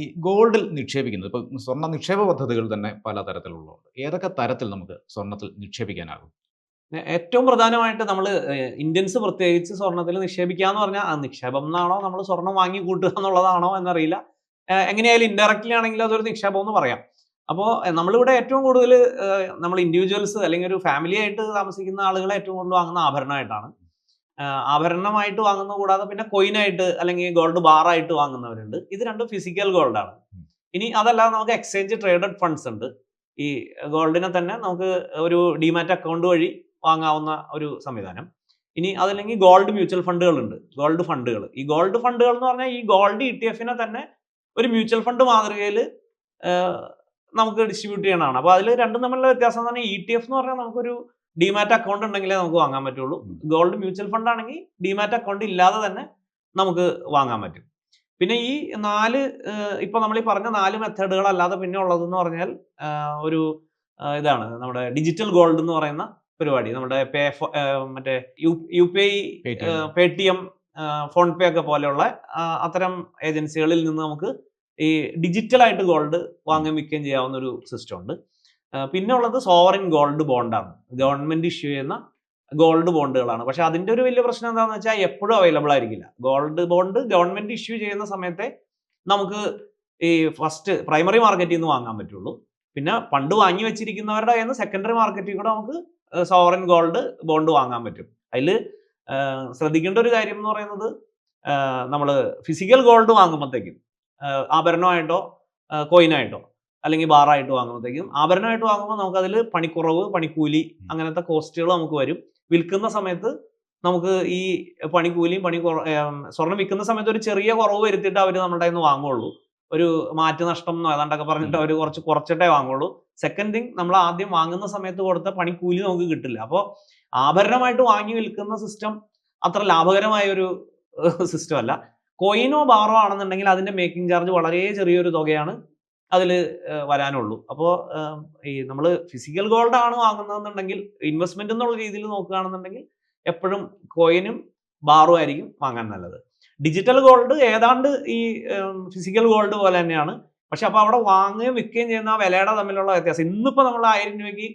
ഈ ഗോൾഡിൽ നിക്ഷേപിക്കുന്നത് ഇപ്പം സ്വർണ നിക്ഷേപ പദ്ധതികൾ തന്നെ പല തരത്തിലുള്ളതുണ്ട് ഏതൊക്കെ തരത്തിൽ നമുക്ക് സ്വർണത്തിൽ നിക്ഷേപിക്കാനാകും? ഏറ്റവും പ്രധാനമായിട്ട് നമ്മൾ ഇന്ത്യൻസ് പ്രത്യേകിച്ച് സ്വർണത്തിൽ നിക്ഷേപിക്കുക എന്ന് പറഞ്ഞാൽ ആ നിക്ഷേപം എന്നാണോ നമ്മൾ സ്വർണം വാങ്ങി കൂട്ടുക എന്നുള്ളതാണോ എന്നറിയില്ല. എങ്ങനെയായാലും ഇൻഡയറക്റ്റ്ലി ആണെങ്കിൽ അതൊരു നിക്ഷേപം എന്ന് പറയാം. അപ്പോൾ നമ്മളിവിടെ ഏറ്റവും കൂടുതൽ നമ്മൾ ഇൻഡിവിജ്വൽസ് അല്ലെങ്കിൽ ഒരു ഫാമിലി ആയിട്ട് താമസിക്കുന്ന ആളുകളെ ഏറ്റവും കൂടുതൽ വാങ്ങുന്ന ആഭരണമായിട്ടാണ്. ആഭരണമായിട്ട് വാങ്ങുന്ന കൂടാതെ പിന്നെ കൊയിനായിട്ട് അല്ലെങ്കിൽ ഗോൾഡ് ബാറായിട്ട് വാങ്ങുന്നവരുണ്ട്. ഇത് രണ്ടും ഫിസിക്കൽ ഗോൾഡാണ്. ഇനി അതല്ലാതെ നമുക്ക് എക്സ്ചേഞ്ച് ട്രേഡഡ് ഫണ്ട്സ് ഉണ്ട്. ഈ ഗോൾഡിനെ തന്നെ നമുക്ക് ഒരു ഡിമാറ്റ് അക്കൗണ്ട് വഴി വാങ്ങാവുന്ന ഒരു സംവിധാനം. ഇനി അതല്ലെങ്കിൽ ഗോൾഡ് മ്യൂച്വൽ ഫണ്ടുകളുണ്ട് ഗോൾഡ് ഫണ്ടുകൾ ഈ ഗോൾഡ് ഫണ്ടുകൾ എന്ന് പറഞ്ഞാൽ ഈ ഗോൾഡ് ഇ ടി എഫിനെ തന്നെ ഒരു മ്യൂച്വൽ ഫണ്ട് മാതൃകയിൽ നമുക്ക് ഡിസ്ട്രിബ്യൂട്ട് ചെയ്യണതാണ് അപ്പോൾ അതിൽ രണ്ടും തമ്മിലുള്ള വ്യത്യാസം എന്ന് പറഞ്ഞാൽ ഇ ടി എഫ് എന്ന് പറഞ്ഞാൽ നമുക്കൊരു ഡിമാറ്റ് അക്കൗണ്ട് ഉണ്ടെങ്കിലേ നമുക്ക് വാങ്ങാൻ പറ്റുള്ളൂ. ഗോൾഡ് മ്യൂച്വൽ ഫണ്ട് ആണെങ്കിൽ ഡിമാറ്റ് അക്കൗണ്ട് ഇല്ലാതെ തന്നെ നമുക്ക് വാങ്ങാൻ പറ്റും. പിന്നെ ഈ നാല് ഇപ്പൊ നമ്മൾ ഈ പറഞ്ഞ നാല് മെത്തേഡുകൾ അല്ലാതെ പിന്നെ ഉള്ളതെന്ന് പറഞ്ഞാൽ ഒരു ഇതാണ് നമ്മുടെ ഡിജിറ്റൽ ഗോൾഡ് എന്ന് പറയുന്ന പരിപാടി. നമ്മുടെ പേ മറ്റേ U P I Paytm PhonePe ഒക്കെ പോലെയുള്ള അത്തരം ഏജൻസികളിൽ നിന്ന് നമുക്ക് ഈ ഡിജിറ്റലായിട്ട് ഗോൾഡ് വാങ്ങുകയും വിൽക്കുകയും ചെയ്യാവുന്ന ഒരു സിസ്റ്റം ഉണ്ട് പിന്നെ ഉള്ളത് സോവറിൻ ഗോൾഡ് ബോണ്ടാണ് ഗവൺമെന്റ് ഇഷ്യൂ ചെയ്യുന്ന ഗോൾഡ് ബോണ്ടുകളാണ് പക്ഷെ അതിന്റെ ഒരു വലിയ പ്രശ്നം എന്താണെന്ന് വെച്ചാൽ എപ്പോഴും അവൈലബിൾ ആയിരിക്കില്ല. ഗോൾഡ് ബോണ്ട് ഗവൺമെന്റ് ഇഷ്യൂ ചെയ്യുന്ന സമയത്തെ നമുക്ക് ഈ ഫസ്റ്റ് പ്രൈമറി മാർക്കറ്റിൽ നിന്ന് വാങ്ങാൻ പറ്റുള്ളൂ. പിന്നെ പണ്ട് വാങ്ങി വെച്ചിരിക്കുന്നവരുടെ കയ്യിൽ നിന്ന് സെക്കൻഡറി മാർക്കറ്റിൽ കൂടെ നമുക്ക് സോവറിൻ ഗോൾഡ് ബോണ്ട് വാങ്ങാൻ പറ്റും. അതിൽ ശ്രദ്ധിക്കേണ്ട ഒരു കാര്യം എന്ന് പറയുന്നത് നമ്മൾ ഫിസിക്കൽ ഗോൾഡ് വാങ്ങുമ്പോഴത്തേക്കും ആഭരണമായിട്ടോ കോയിനായിട്ടോ അല്ലെങ്കിൽ ബാറായിട്ട് വാങ്ങുമ്പോഴത്തേക്കും ആഭരണമായിട്ട് വാങ്ങുമ്പോൾ നമുക്കതിൽ പണിക്കുറവ് പണിക്കൂലി അങ്ങനത്തെ കോസ്റ്റുകൾ നമുക്ക് വരും. വിൽക്കുന്ന സമയത്ത് നമുക്ക് ഈ പണിക്കൂലിയും പണി സ്വർണം വിൽക്കുന്ന സമയത്ത് ഒരു ചെറിയ കുറവ് വരുത്തിയിട്ട് അവർ നമ്മുടെ കയ്യിൽ നിന്ന് വാങ്ങുള്ളൂ. ഒരു മാറ്റ നഷ്ടം എന്നോ ഏതാണ്ടൊക്കെ പറഞ്ഞിട്ട് അവർ കുറച്ച് കുറച്ചിട്ടേ വാങ്ങുള്ളൂ. സെക്കൻഡ് തിങ് നമ്മൾ ആദ്യം വാങ്ങുന്ന സമയത്ത് കൊടുത്ത പണിക്കൂലി നമുക്ക് കിട്ടില്ല. അപ്പോൾ ആഭരണമായിട്ട് വാങ്ങി വിൽക്കുന്ന സിസ്റ്റം അത്ര ലാഭകരമായ ഒരു സിസ്റ്റം അല്ല. കോയിനോ ബാറോ ആണെന്നുണ്ടെങ്കിൽ അതിന്റെ മേക്കിംഗ് ചാർജ് വളരെ ചെറിയൊരു തുകയാണ് അതിൽ വരാനുള്ളൂ. അപ്പോൾ ഈ നമ്മൾ ഫിസിക്കൽ ഗോൾഡ് ആണ് വാങ്ങുന്നതെന്നുണ്ടെങ്കിൽ ഇൻവെസ്റ്റ്മെന്റ് എന്നുള്ള രീതിയിൽ നോക്കുകയാണെന്നുണ്ടെങ്കിൽ എപ്പോഴും കോയിനും ബാറും ആയിരിക്കും വാങ്ങാൻ നല്ലത്. ഡിജിറ്റൽ ഗോൾഡ് ഏതാണ്ട് ഈ ഫിസിക്കൽ ഗോൾഡ് പോലെ തന്നെയാണ്. പക്ഷെ അപ്പോൾ അവിടെ വാങ്ങുകയും വിൽക്കുകയും ചെയ്യുന്ന ആ വിലയുടെ തമ്മിലുള്ള വ്യത്യാസം. ഇന്നിപ്പോൾ നമ്മൾ ആയിരം രൂപയ്ക്ക്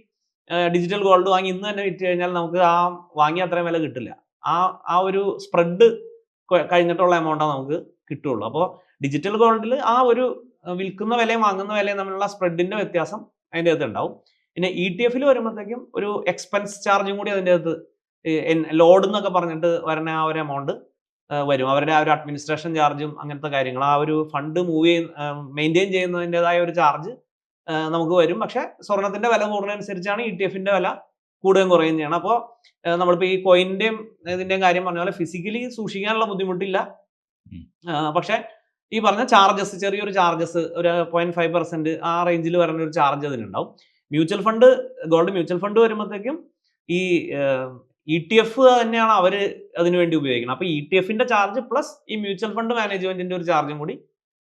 ഡിജിറ്റൽ ഗോൾഡ് വാങ്ങി ഇന്ന് തന്നെ വിറ്റ് കഴിഞ്ഞാൽ നമുക്ക് ആ വാങ്ങിയ അത്രയും വില കിട്ടില്ല. ആ ആ ഒരു സ്പ്രെഡ് കഴിഞ്ഞിട്ടുള്ള എമൗണ്ടാണ് നമുക്ക് കിട്ടുള്ളൂ. അപ്പോൾ ഡിജിറ്റൽ ഗോൾഡിൽ ആ ഒരു വിൽക്കുന്ന വിലയും വാങ്ങുന്ന വിലയും തമ്മിലുള്ള സ്പ്രെഡിന്റെ വ്യത്യാസം അതിന്റെ അകത്ത് ഉണ്ടാവും. പിന്നെ ഇ ടി എഫിൽ വരുമ്പോഴത്തേക്കും ഒരു എക്സ്പെൻസ് ചാർജും കൂടി അതിന്റെ അകത്ത് ലോഡ് എന്നൊക്കെ പറഞ്ഞിട്ട് വരുന്ന ആ ഒരു എമൗണ്ട് വരും. അവരുടെ ആ ഒരു അഡ്മിനിസ്ട്രേഷൻ ചാർജും അങ്ങനത്തെ കാര്യങ്ങൾ. ആ ഒരു ഫണ്ട് മൂവ് ചെയ്യുന്ന മെയിന്റെയിൻ ചെയ്യുന്നതിന്റെതായ ഒരു ചാർജ് നമുക്ക് വരും. പക്ഷേ സ്വർണത്തിന്റെ വില കൂടുന്നതനുസരിച്ചാണ് ഇ ടി എഫിന്റെ വില കൂടുകയും കുറയുകയും ചെയ്യണം. അപ്പോൾ നമ്മളിപ്പോൾ ഈ കോയിന്റെയും ഇതിന്റെയും കാര്യം പറഞ്ഞ പോലെ ഫിസിക്കലി സൂക്ഷിക്കാനുള്ള ബുദ്ധിമുട്ടില്ല. പക്ഷേ ഈ പറഞ്ഞ ചാർജസ് ചെറിയൊരു ചാർജസ് ഒരു പോയിന്റ് ഫൈവ് പെർസെന്റ് ആ റേഞ്ചിൽ വരുന്ന ഒരു charge അതിനുണ്ടാവും. Mutual fund gold mutual fund വരുമ്പോഴത്തേക്കും ഈ ഇ ടി എഫ് തന്നെയാണ് അവർ അതിനു വേണ്ടി ഉപയോഗിക്കുന്നത്. അപ്പോൾ ഇ ടി എഫിന്റെ ചാർജ് പ്ലസ് ഈ മ്യൂച്വൽ ഫണ്ട് മാനേജ്മെന്റിന്റെ ഒരു ചാർജും കൂടി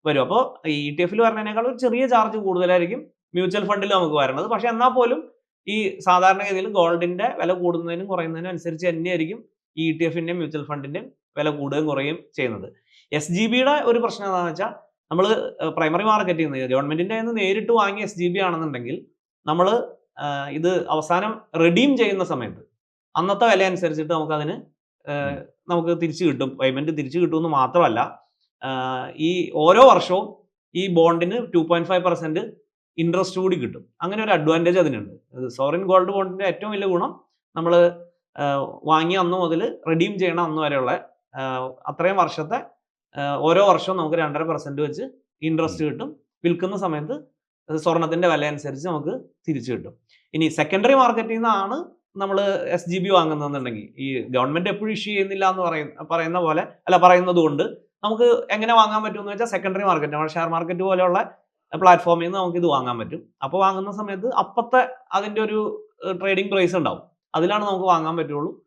വരും. അപ്പോൾ ഇ ടി എഫിൽ വരുന്നതിനേക്കാൾ ഒരു ചെറിയ ചാർജ് കൂടുതലായിരിക്കും മ്യൂച്വൽ ഫണ്ടിൽ നമുക്ക് വരുന്നത് പക്ഷെ എന്നാൽ പോലും ഈ സാധാരണഗതിയിൽ ഗോൾഡിന്റെ വില കൂടുന്നതിനും കുറയുന്നതിനും അനുസരിച്ച് തന്നെയായിരിക്കും ഇ ടി എഫിന്റെയും മ്യൂച്വൽ ഫണ്ടിന്റെയും വില കൂടുകയും കുറയുകയും ചെയ്യുന്നത്. എസ് ജി ബിയുടെ ഒരു പ്രശ്നം എന്താണെന്ന് വെച്ചാൽ നമ്മൾ പ്രൈമറി മാർക്കറ്റിൽ നിന്ന് ഗവൺമെന്റിന്റെ നിന്ന് നേരിട്ട് വാങ്ങിയ എസ് ജി ബി ആണെന്നുണ്ടെങ്കിൽ നമ്മൾ ഇത് അവസാനം റെഡീം ചെയ്യുന്ന സമയത്ത് അന്നത്തെ വില അനുസരിച്ചിട്ട് നമുക്കതിന് നമുക്ക് തിരിച്ചു കിട്ടും. പേയ്മെന്റ് തിരിച്ചു കിട്ടുമെന്ന് മാത്രമല്ല ഈ ഓരോ വർഷവും ഈ ബോണ്ടിന് two point five percent interest കൂടി കിട്ടും. അങ്ങനെ ഒരു അഡ്വാന്റേജ് അതിനുണ്ട്. സോറിൻ ഗോൾഡ് ബോണ്ടിന്റെ ഏറ്റവും വലിയ ഗുണം നമ്മൾ വാങ്ങിയ അന്ന് മുതൽ റെഡീം ചെയ്യണം അന്ന് വരെയുള്ള അത്രയും വർഷത്തെ ഓരോ വർഷവും നമുക്ക് രണ്ടര പെർസെന്റ് വെച്ച് ഇൻട്രസ്റ്റ് കിട്ടും. വിൽക്കുന്ന സമയത്ത് സ്വർണത്തിന്റെ വില അനുസരിച്ച് നമുക്ക് തിരിച്ചു കിട്ടും. ഇനി സെക്കൻഡറി മാർക്കറ്റിൽ നിന്നാണ് നമ്മൾ എസ് ജി ബി വാങ്ങുന്നതെന്നുണ്ടെങ്കിൽ. ഈ ഗവൺമെന്റ് എപ്പോഴും ഇഷ്യൂ ചെയ്യുന്നില്ല എന്ന് പറയുന്ന പറയുന്ന പോലെ അല്ല പറയുന്നത് കൊണ്ട് നമുക്ക് എങ്ങനെ വാങ്ങാൻ പറ്റുമെന്ന് വെച്ചാൽ സെക്കൻഡറി മാർക്കറ്റ് നമ്മുടെ ഷെയർ മാർക്കറ്റ് പോലെയുള്ള പ്ലാറ്റ്ഫോമിൽ നിന്ന് നമുക്ക് ഇത് വാങ്ങാൻ പറ്റും. അപ്പോൾ വാങ്ങുന്ന സമയത്ത് അപ്പത്തെ അതിന്റെ ഒരു ട്രേഡിംഗ് പ്രൈസ് ഉണ്ടാവും. അതിലാണ് നമുക്ക് വാങ്ങാൻ പറ്റുള്ളൂ.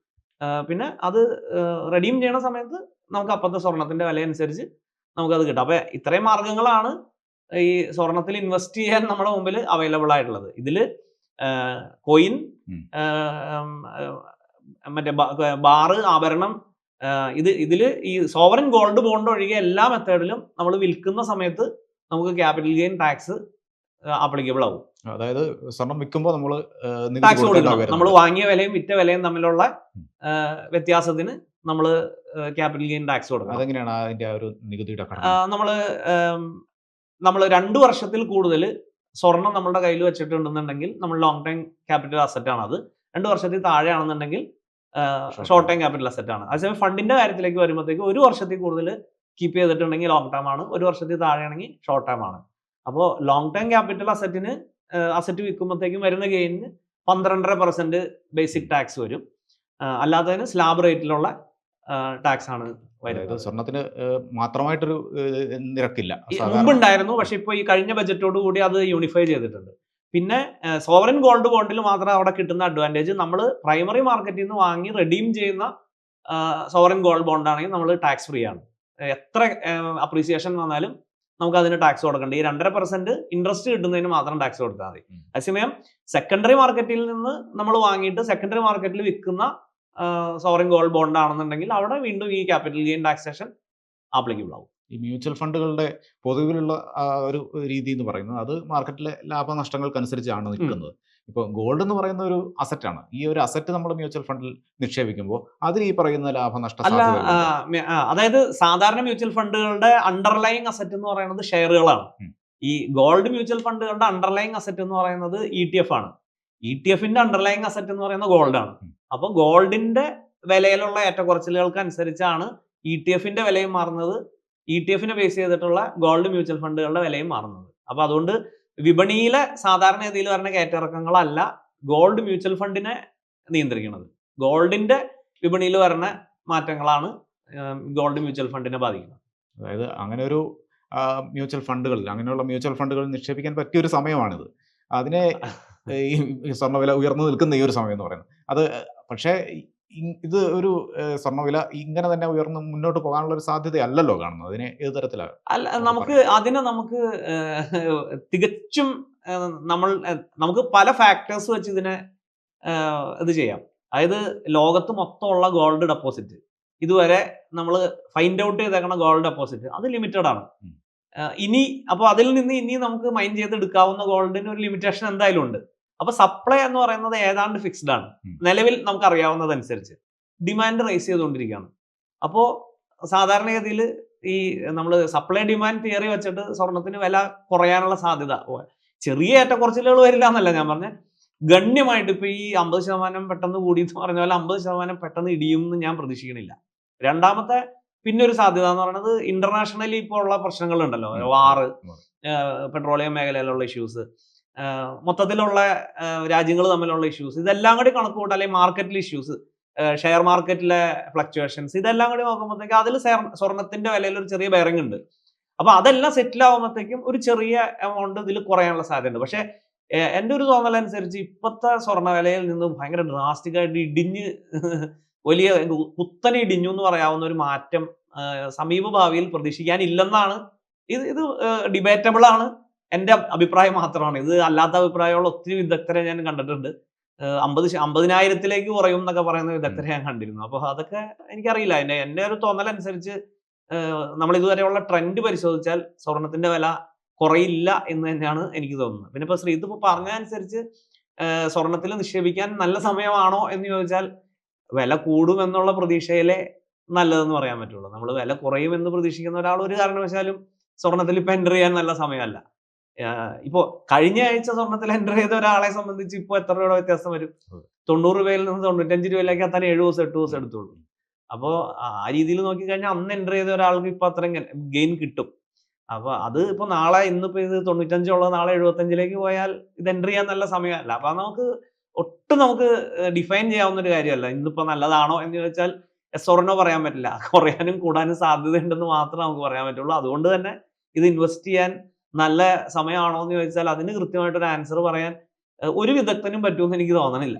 പിന്നെ അത് റെഡീം ചെയ്യണ സമയത്ത് നമുക്ക് അപ്പത്തെ സ്വർണത്തിന്റെ വില അനുസരിച്ച് അത് കിട്ടും. അപ്പൊ ഇത്രയും മാർഗങ്ങളാണ് ഈ സ്വർണത്തിൽ ഇൻവെസ്റ്റ് ചെയ്യാൻ നമ്മുടെ മുമ്പിൽ അവൈലബിൾ ആയിട്ടുള്ളത്. ഇതിൽ കോയിൻ. മറ്റേ ബാറ് ആഭരണം ഇത് ഇതിൽ ഈ സോവറൻ ഗോൾഡ് ബോണ്ട് ഒഴികെ എല്ലാ മെത്തേഡിലും നമ്മൾ വിൽക്കുന്ന സമയത്ത് നമുക്ക് ക്യാപിറ്റൽ ഗെയിൻ ടാക്സ് ആപ്ലിക്കബിൾ ആവും. അതായത് സ്വർണം വിൽക്കുമ്പോൾ നമ്മൾ ടാക്സ് കൊടുക്കണം. നമ്മൾ വാങ്ങിയ വിലയും വിറ്റ വിലയും തമ്മിലുള്ള വ്യത്യാസത്തിന് നമ്മൾ ക്യാപിറ്റൽ ഗെയിൻ ടാക്സ് കൊടുക്കണം. അതെങ്ങനെയാണ് അതിന്റെ ഒരു നികുതിയുടെ നമ്മൾ നമ്മൾ രണ്ട് വർഷത്തിൽ കൂടുതൽ സ്വർണം നമ്മുടെ കയ്യിൽ വെച്ചിട്ടുണ്ടെന്നുണ്ടെങ്കിൽ നമ്മൾ ലോങ് ടൈം ക്യാപിറ്റൽ അസറ്റ് ആണ് അത് രണ്ട് വർഷത്തിൽ താഴെയാണെന്നുണ്ടെങ്കിൽ ഷോർട്ട് ടൈം ക്യാപിറ്റൽ അസറ്റ് ആണ്. അതേസമയം ഫണ്ടിന്റെ കാര്യത്തിലേക്ക് വരുമ്പോഴത്തേക്ക് ഒരു വർഷത്തിൽ കൂടുതൽ കീപ്പ് ചെയ്തിട്ടുണ്ടെങ്കിൽ ലോങ് ടേം ആണ്. ഒരു വർഷത്തിൽ താഴെയാണെങ്കിൽ ഷോർട്ട് ടേം ആണ്. അപ്പോൾ ലോങ് ടേം ക്യാപിറ്റൽ അസറ്റിന് അസറ്റ് വിൽക്കുമ്പോഴത്തേക്കും വരുന്ന ഗെയിനിന് പന്ത്രണ്ടര പെർസെന്റ് ബേസിക് ടാക്സ് വരും. അല്ലാത്തതിന് സ്ലാബ് റേറ്റിലുള്ള ടാക്സ് ആണ് വരുന്നത്. സ്വർണത്തിന് മാത്രമായിട്ടൊരു നിരക്കില്ല. മുമ്പുണ്ടായിരുന്നു ഉണ്ടായിരുന്നു പക്ഷെ ഇപ്പൊ ഈ കഴിഞ്ഞ ബജറ്റോട് കൂടി അത് യൂണിഫൈ ചെയ്തിട്ടുണ്ട്. പിന്നെ സോവറൻ ഗോൾഡ് ബോണ്ടിൽ മാത്രം അവിടെ കിട്ടുന്ന അഡ്വാന്റേജ് നമ്മൾ പ്രൈമറി മാർക്കറ്റിൽ നിന്ന് വാങ്ങി റെഡീം ചെയ്യുന്ന സോവറൻ ഗോൾഡ് ബോണ്ട് ആണെങ്കിൽ നമ്മൾ ടാക്സ് ഫ്രീ ആണ്. എത്ര അപ്രീസിയേഷൻ വന്നാലും നമുക്ക് അതിന് ടാക്സ് കൊടുക്കണ്ട. ഈ രണ്ടര പെർസെന്റ് ഇൻട്രസ്റ്റ് കിട്ടുന്നതിന് മാത്രം ടാക്സ് കൊടുത്താൽ മതി. അതേസമയം സെക്കൻഡറി മാർക്കറ്റിൽ നിന്ന് നമ്മൾ വാങ്ങിയിട്ട് സെക്കൻഡറി മാർക്കറ്റിൽ വിൽക്കുന്ന സോറിങ് ഗോൾഡ് ബോണ്ട് ആണെന്നുണ്ടെങ്കിൽ അവിടെ വീണ്ടും ഈ ക്യാപിറ്റൽ ഗെയിൻ ടാക്സേഷൻ ആപ്ലിക്കബിൾ ആവും. ഈ മ്യൂച്വൽ ഫണ്ടുകളുടെ പൊതുവിലുള്ള ഒരു രീതി എന്ന് പറയുന്നത് അത് മാർക്കറ്റിലെ ലാഭനഷ്ടങ്ങൾക്കനുസരിച്ചാണ് നിൽക്കുന്നത്. ഇപ്പോൾ ഗോൾഡ് എന്ന് പറയുന്ന ഒരു അസറ്റാണ് ഈ ഒരു അസറ്റ് നമ്മൾ മ്യൂച്വൽ ഫണ്ടിൽ നിക്ഷേപിക്കുമ്പോൾ അതിൽ ഈ പറയുന്ന ലാഭനഷ്ട അല്ല അതായത് സാധാരണ മ്യൂച്വൽ ഫണ്ടുകളുടെ അണ്ടർലൈങ് അസറ്റ് എന്ന് പറയുന്നത് ഷെയറുകളാണ്. ഈ ഗോൾഡ് മ്യൂച്വൽ ഫണ്ടുകളുടെ അണ്ടർലൈങ് അസറ്റ് എന്ന് പറയുന്നത് ഇ ടി എഫ് ആണ്. ഇ ടി എഫിന്റെ അണ്ടർലൈങ് അസറ്റ് എന്ന് പറയുന്നത് ഗോൾഡാണ് ആണ്. അപ്പൊ ഗോൾഡിന്റെ വിലയിലുള്ള ഏറ്റക്കുറച്ചിലുകൾക്ക് അനുസരിച്ചാണ് ഇ ടി എഫിന്റെ വിലയും മാറുന്നത്. ഇ ടി എഫിനെ ബേസ് ചെയ്തിട്ടുള്ള ഗോൾഡ് മ്യൂച്വൽ ഫണ്ടുകളുടെ വിലയും മാറുന്നത്. അപ്പൊ അതുകൊണ്ട് വിപണിയിലെ സാധാരണഗതിയിൽ വരുന്ന കയറ്റിറക്കങ്ങളല്ല ഗോൾഡ് മ്യൂച്വൽ ഫണ്ടിനെ നിയന്ത്രിക്കുന്നത്. ഗോൾഡിന്റെ വിപണിയിൽ വരുന്ന മാറ്റങ്ങളാണ് ഗോൾഡ് മ്യൂച്വൽ ഫണ്ടിനെ ബാധിക്കുന്നത്. അതായത് അങ്ങനെ ഒരു മ്യൂച്വൽ ഫണ്ടുകളിൽ അങ്ങനെയുള്ള മ്യൂച്വൽ ഫണ്ടുകളിൽ നിക്ഷേപിക്കാൻ പറ്റിയ ഒരു സമയമാണിത്. അതിനെ ഈ സ്വർണവില ഉയർന്നു നിൽക്കുന്ന ഈ ഒരു സമയം എന്ന് പറയുന്നത്. അത് പക്ഷേ ഇത് ഒരു സ്വർണവില ഇങ്ങനെ തന്നെ ഉയർന്ന് മുന്നോട്ട് പോകാനുള്ള ഒരു സാധ്യതയല്ലല്ലോ കാണുന്നത്. അതിനെ ഏത് തരത്തിലാണ് അല്ല നമുക്ക് അതിനെ നമുക്ക് തികച്ചും നമ്മൾ നമുക്ക് പല ഫാക്ടേഴ്സ് വെച്ച് ഇതിനെ ഇത് ചെയ്യാം. അതായത് ലോകത്ത് മൊത്തമുള്ള ഗോൾഡ് ഡെപ്പോസിറ്റ് ഇതുവരെ നമ്മൾ ഫൈൻഡ് ഔട്ട് ചെയ്തേക്കണ ഗോൾഡ് ഡെപ്പോസിറ്റ് അത് ലിമിറ്റഡ് ആണ്. ഇനി അപ്പോൾ അതിൽ നിന്ന് ഇനി നമുക്ക് മൈൻഡ് ചെയ്ത് എടുക്കാവുന്ന ഗോൾഡിന് ഒരു ലിമിറ്റേഷൻ എന്തായാലും ഉണ്ട്. അപ്പൊ സപ്ലൈ എന്ന് പറയുന്നത് ഏതാണ്ട് ഫിക്സ്ഡ് ആണ്. നിലവിൽ നമുക്ക് അറിയാവുന്നതനുസരിച്ച് ഡിമാൻഡ് റേസ് ചെയ്തുകൊണ്ടിരിക്കുകയാണ്. അപ്പോൾ സാധാരണഗതിയിൽ ഈ നമ്മൾ സപ്ലൈ ഡിമാൻഡ് തിയറി വെച്ചിട്ട് സ്വർണത്തിന് വില കുറയാനുള്ള സാധ്യത. ചെറിയ ഏറ്റക്കുറച്ചിലുകൾ വരില്ല എന്നല്ല ഞാൻ പറഞ്ഞ. ഗണ്യമായിട്ട് ഇപ്പൊ ഈ അമ്പത് ശതമാനം പെട്ടെന്ന് കൂടി എന്ന് പറഞ്ഞ പോലെ അമ്പത് ശതമാനം പെട്ടെന്ന് ഇടിയും എന്ന് ഞാൻ പ്രതീക്ഷിക്കണില്ല. രണ്ടാമത്തെ പിന്നെ ഒരു സാധ്യത എന്ന് പറയുന്നത് ഇന്റർനാഷണലി ഇപ്പോൾ ഉള്ള പ്രശ്നങ്ങളുണ്ടല്ലോ. വാറ് പെട്രോളിയം മേഖലയിലുള്ള ഇഷ്യൂസ് മൊത്തത്തിലുള്ള രാജ്യങ്ങൾ തമ്മിലുള്ള ഇഷ്യൂസ് ഇതെല്ലാം കൂടി കണക്ക് കൂട്ടുക അല്ലെങ്കിൽ മാർക്കറ്റിൽ ഇഷ്യൂസ് ഷെയർ മാർക്കറ്റിലെ ഫ്ലക്ച്വേഷൻസ് ഇതെല്ലാം കൂടി നോക്കുമ്പോഴത്തേക്ക് അതിൽ സ്വർണത്തിന്റെ വിലയിൽ ഒരു ചെറിയ ബെയറിംഗ് ഉണ്ട്. അപ്പൊ അതെല്ലാം സെറ്റിൽ ആകുമ്പോഴത്തേക്കും ഒരു ചെറിയ എമൗണ്ട് ഇതിൽ കുറയാനുള്ള സാധ്യതയുണ്ട്. പക്ഷെ എന്റെ ഒരു തോന്നലനുസരിച്ച് ഇപ്പോഴത്തെ സ്വർണ വിലയിൽ നിന്നും ഭയങ്കര ഡ്രാസ്റ്റിക് ആയിട്ട് ഇടിഞ്ഞ് വലിയ കുത്തനെ ഇടിഞ്ഞു എന്ന് പറയാവുന്ന ഒരു മാറ്റം സമീപ ഭാവിയിൽ പ്രതീക്ഷിക്കാനില്ലെന്നാണ്. ഇത് ഇത് ഡിബേറ്റബിൾ ആണ്. എന്റെ അഭിപ്രായം മാത്രമാണ്. ഇത് അല്ലാത്ത അഭിപ്രായമുള്ള ഒത്തിരി വിദഗ്ധരെ ഞാൻ കണ്ടിട്ടുണ്ട്. അമ്പത് അമ്പതിനായിരത്തിലേക്ക് കുറയും എന്നൊക്കെ പറയുന്ന വിദഗ്ധരെ ഞാൻ കണ്ടിരുന്നു. അപ്പോൾ അതൊക്കെ എനിക്കറിയില്ല. എന്റെ എന്റെ ഒരു തോന്നലനുസരിച്ച് നമ്മൾ ഇതുവരെയുള്ള ട്രെൻഡ് പരിശോധിച്ചാൽ സ്വർണത്തിന്റെ വില കുറയില്ല എന്ന് തന്നെയാണ് എനിക്ക് തോന്നുന്നത്. പിന്നെ ഇപ്പൊ ശ്രീത് ഇപ്പൊ പറഞ്ഞതനുസരിച്ച് സ്വർണത്തിൽ നിക്ഷേപിക്കാൻ നല്ല സമയമാണോ എന്ന് ചോദിച്ചാൽ വില കൂടും എന്നുള്ള പ്രതീക്ഷയിലെ നല്ലതെന്ന് പറയാൻ പറ്റുള്ളൂ. നമ്മൾ വില കുറയും എന്ന് പ്രതീക്ഷിക്കുന്ന ഒരാൾ ഒരു കാരണവശാലും സ്വർണത്തിൽ ഇപ്പൊ എന്റർ ചെയ്യാൻ നല്ല സമയമല്ല. ഇപ്പോ കഴിഞ്ഞ ആഴ്ച സ്വർണത്തിൽ എന്റർ ചെയ്ത ഒരാളെ സംബന്ധിച്ച് ഇപ്പോൾ എത്ര രൂപയുടെ വ്യത്യാസം വരും. തൊണ്ണൂറ് രൂപയിൽ നിന്ന് തൊണ്ണൂറ്റഞ്ച് രൂപയിലേക്ക് എത്താൻ ഏഴ് ദിവസം എട്ട് ദിവസം എടുത്തുള്ളൂ. അപ്പോൾ ആ രീതിയിൽ നോക്കിക്കഴിഞ്ഞാൽ അന്ന് എന്റർ ചെയ്ത ഒരാൾക്ക് ഇപ്പൊ അത്രയും ഗെയിൻ കിട്ടും. അപ്പൊ അത് ഇപ്പൊ നാളെ ഇന്നിപ്പോ ഇത് തൊണ്ണൂറ്റഞ്ചുള്ളത് നാളെ എഴുപത്തഞ്ചിലേക്ക് പോയാൽ ഇത് എന്റർ ചെയ്യാൻ നല്ല സമയമല്ല അപ്പൊ നമുക്ക് ഒട്ടും നമുക്ക് ഡിഫൈൻ ചെയ്യാവുന്ന ഒരു കാര്യമല്ല. ഇന്നിപ്പോ നല്ലതാണോ എന്ന് ചോദിച്ചാൽ എസ് ഓറിനോ പറയാൻ പറ്റില്ല. കുറയാനും കൂടാനും സാധ്യതയുണ്ടെന്ന് മാത്രമേ നമുക്ക് പറയാൻ പറ്റുള്ളൂ. അതുകൊണ്ട് തന്നെ ഇത് ഇൻവെസ്റ്റ് ചെയ്യാൻ നല്ല സമയമാണോ എന്ന് ചോദിച്ചാൽ അതിന് കൃത്യമായിട്ടൊരു ആൻസർ പറയാൻ ഒരു വിദഗ്ധനും പറ്റുമെന്ന് എനിക്ക് തോന്നണില്ല.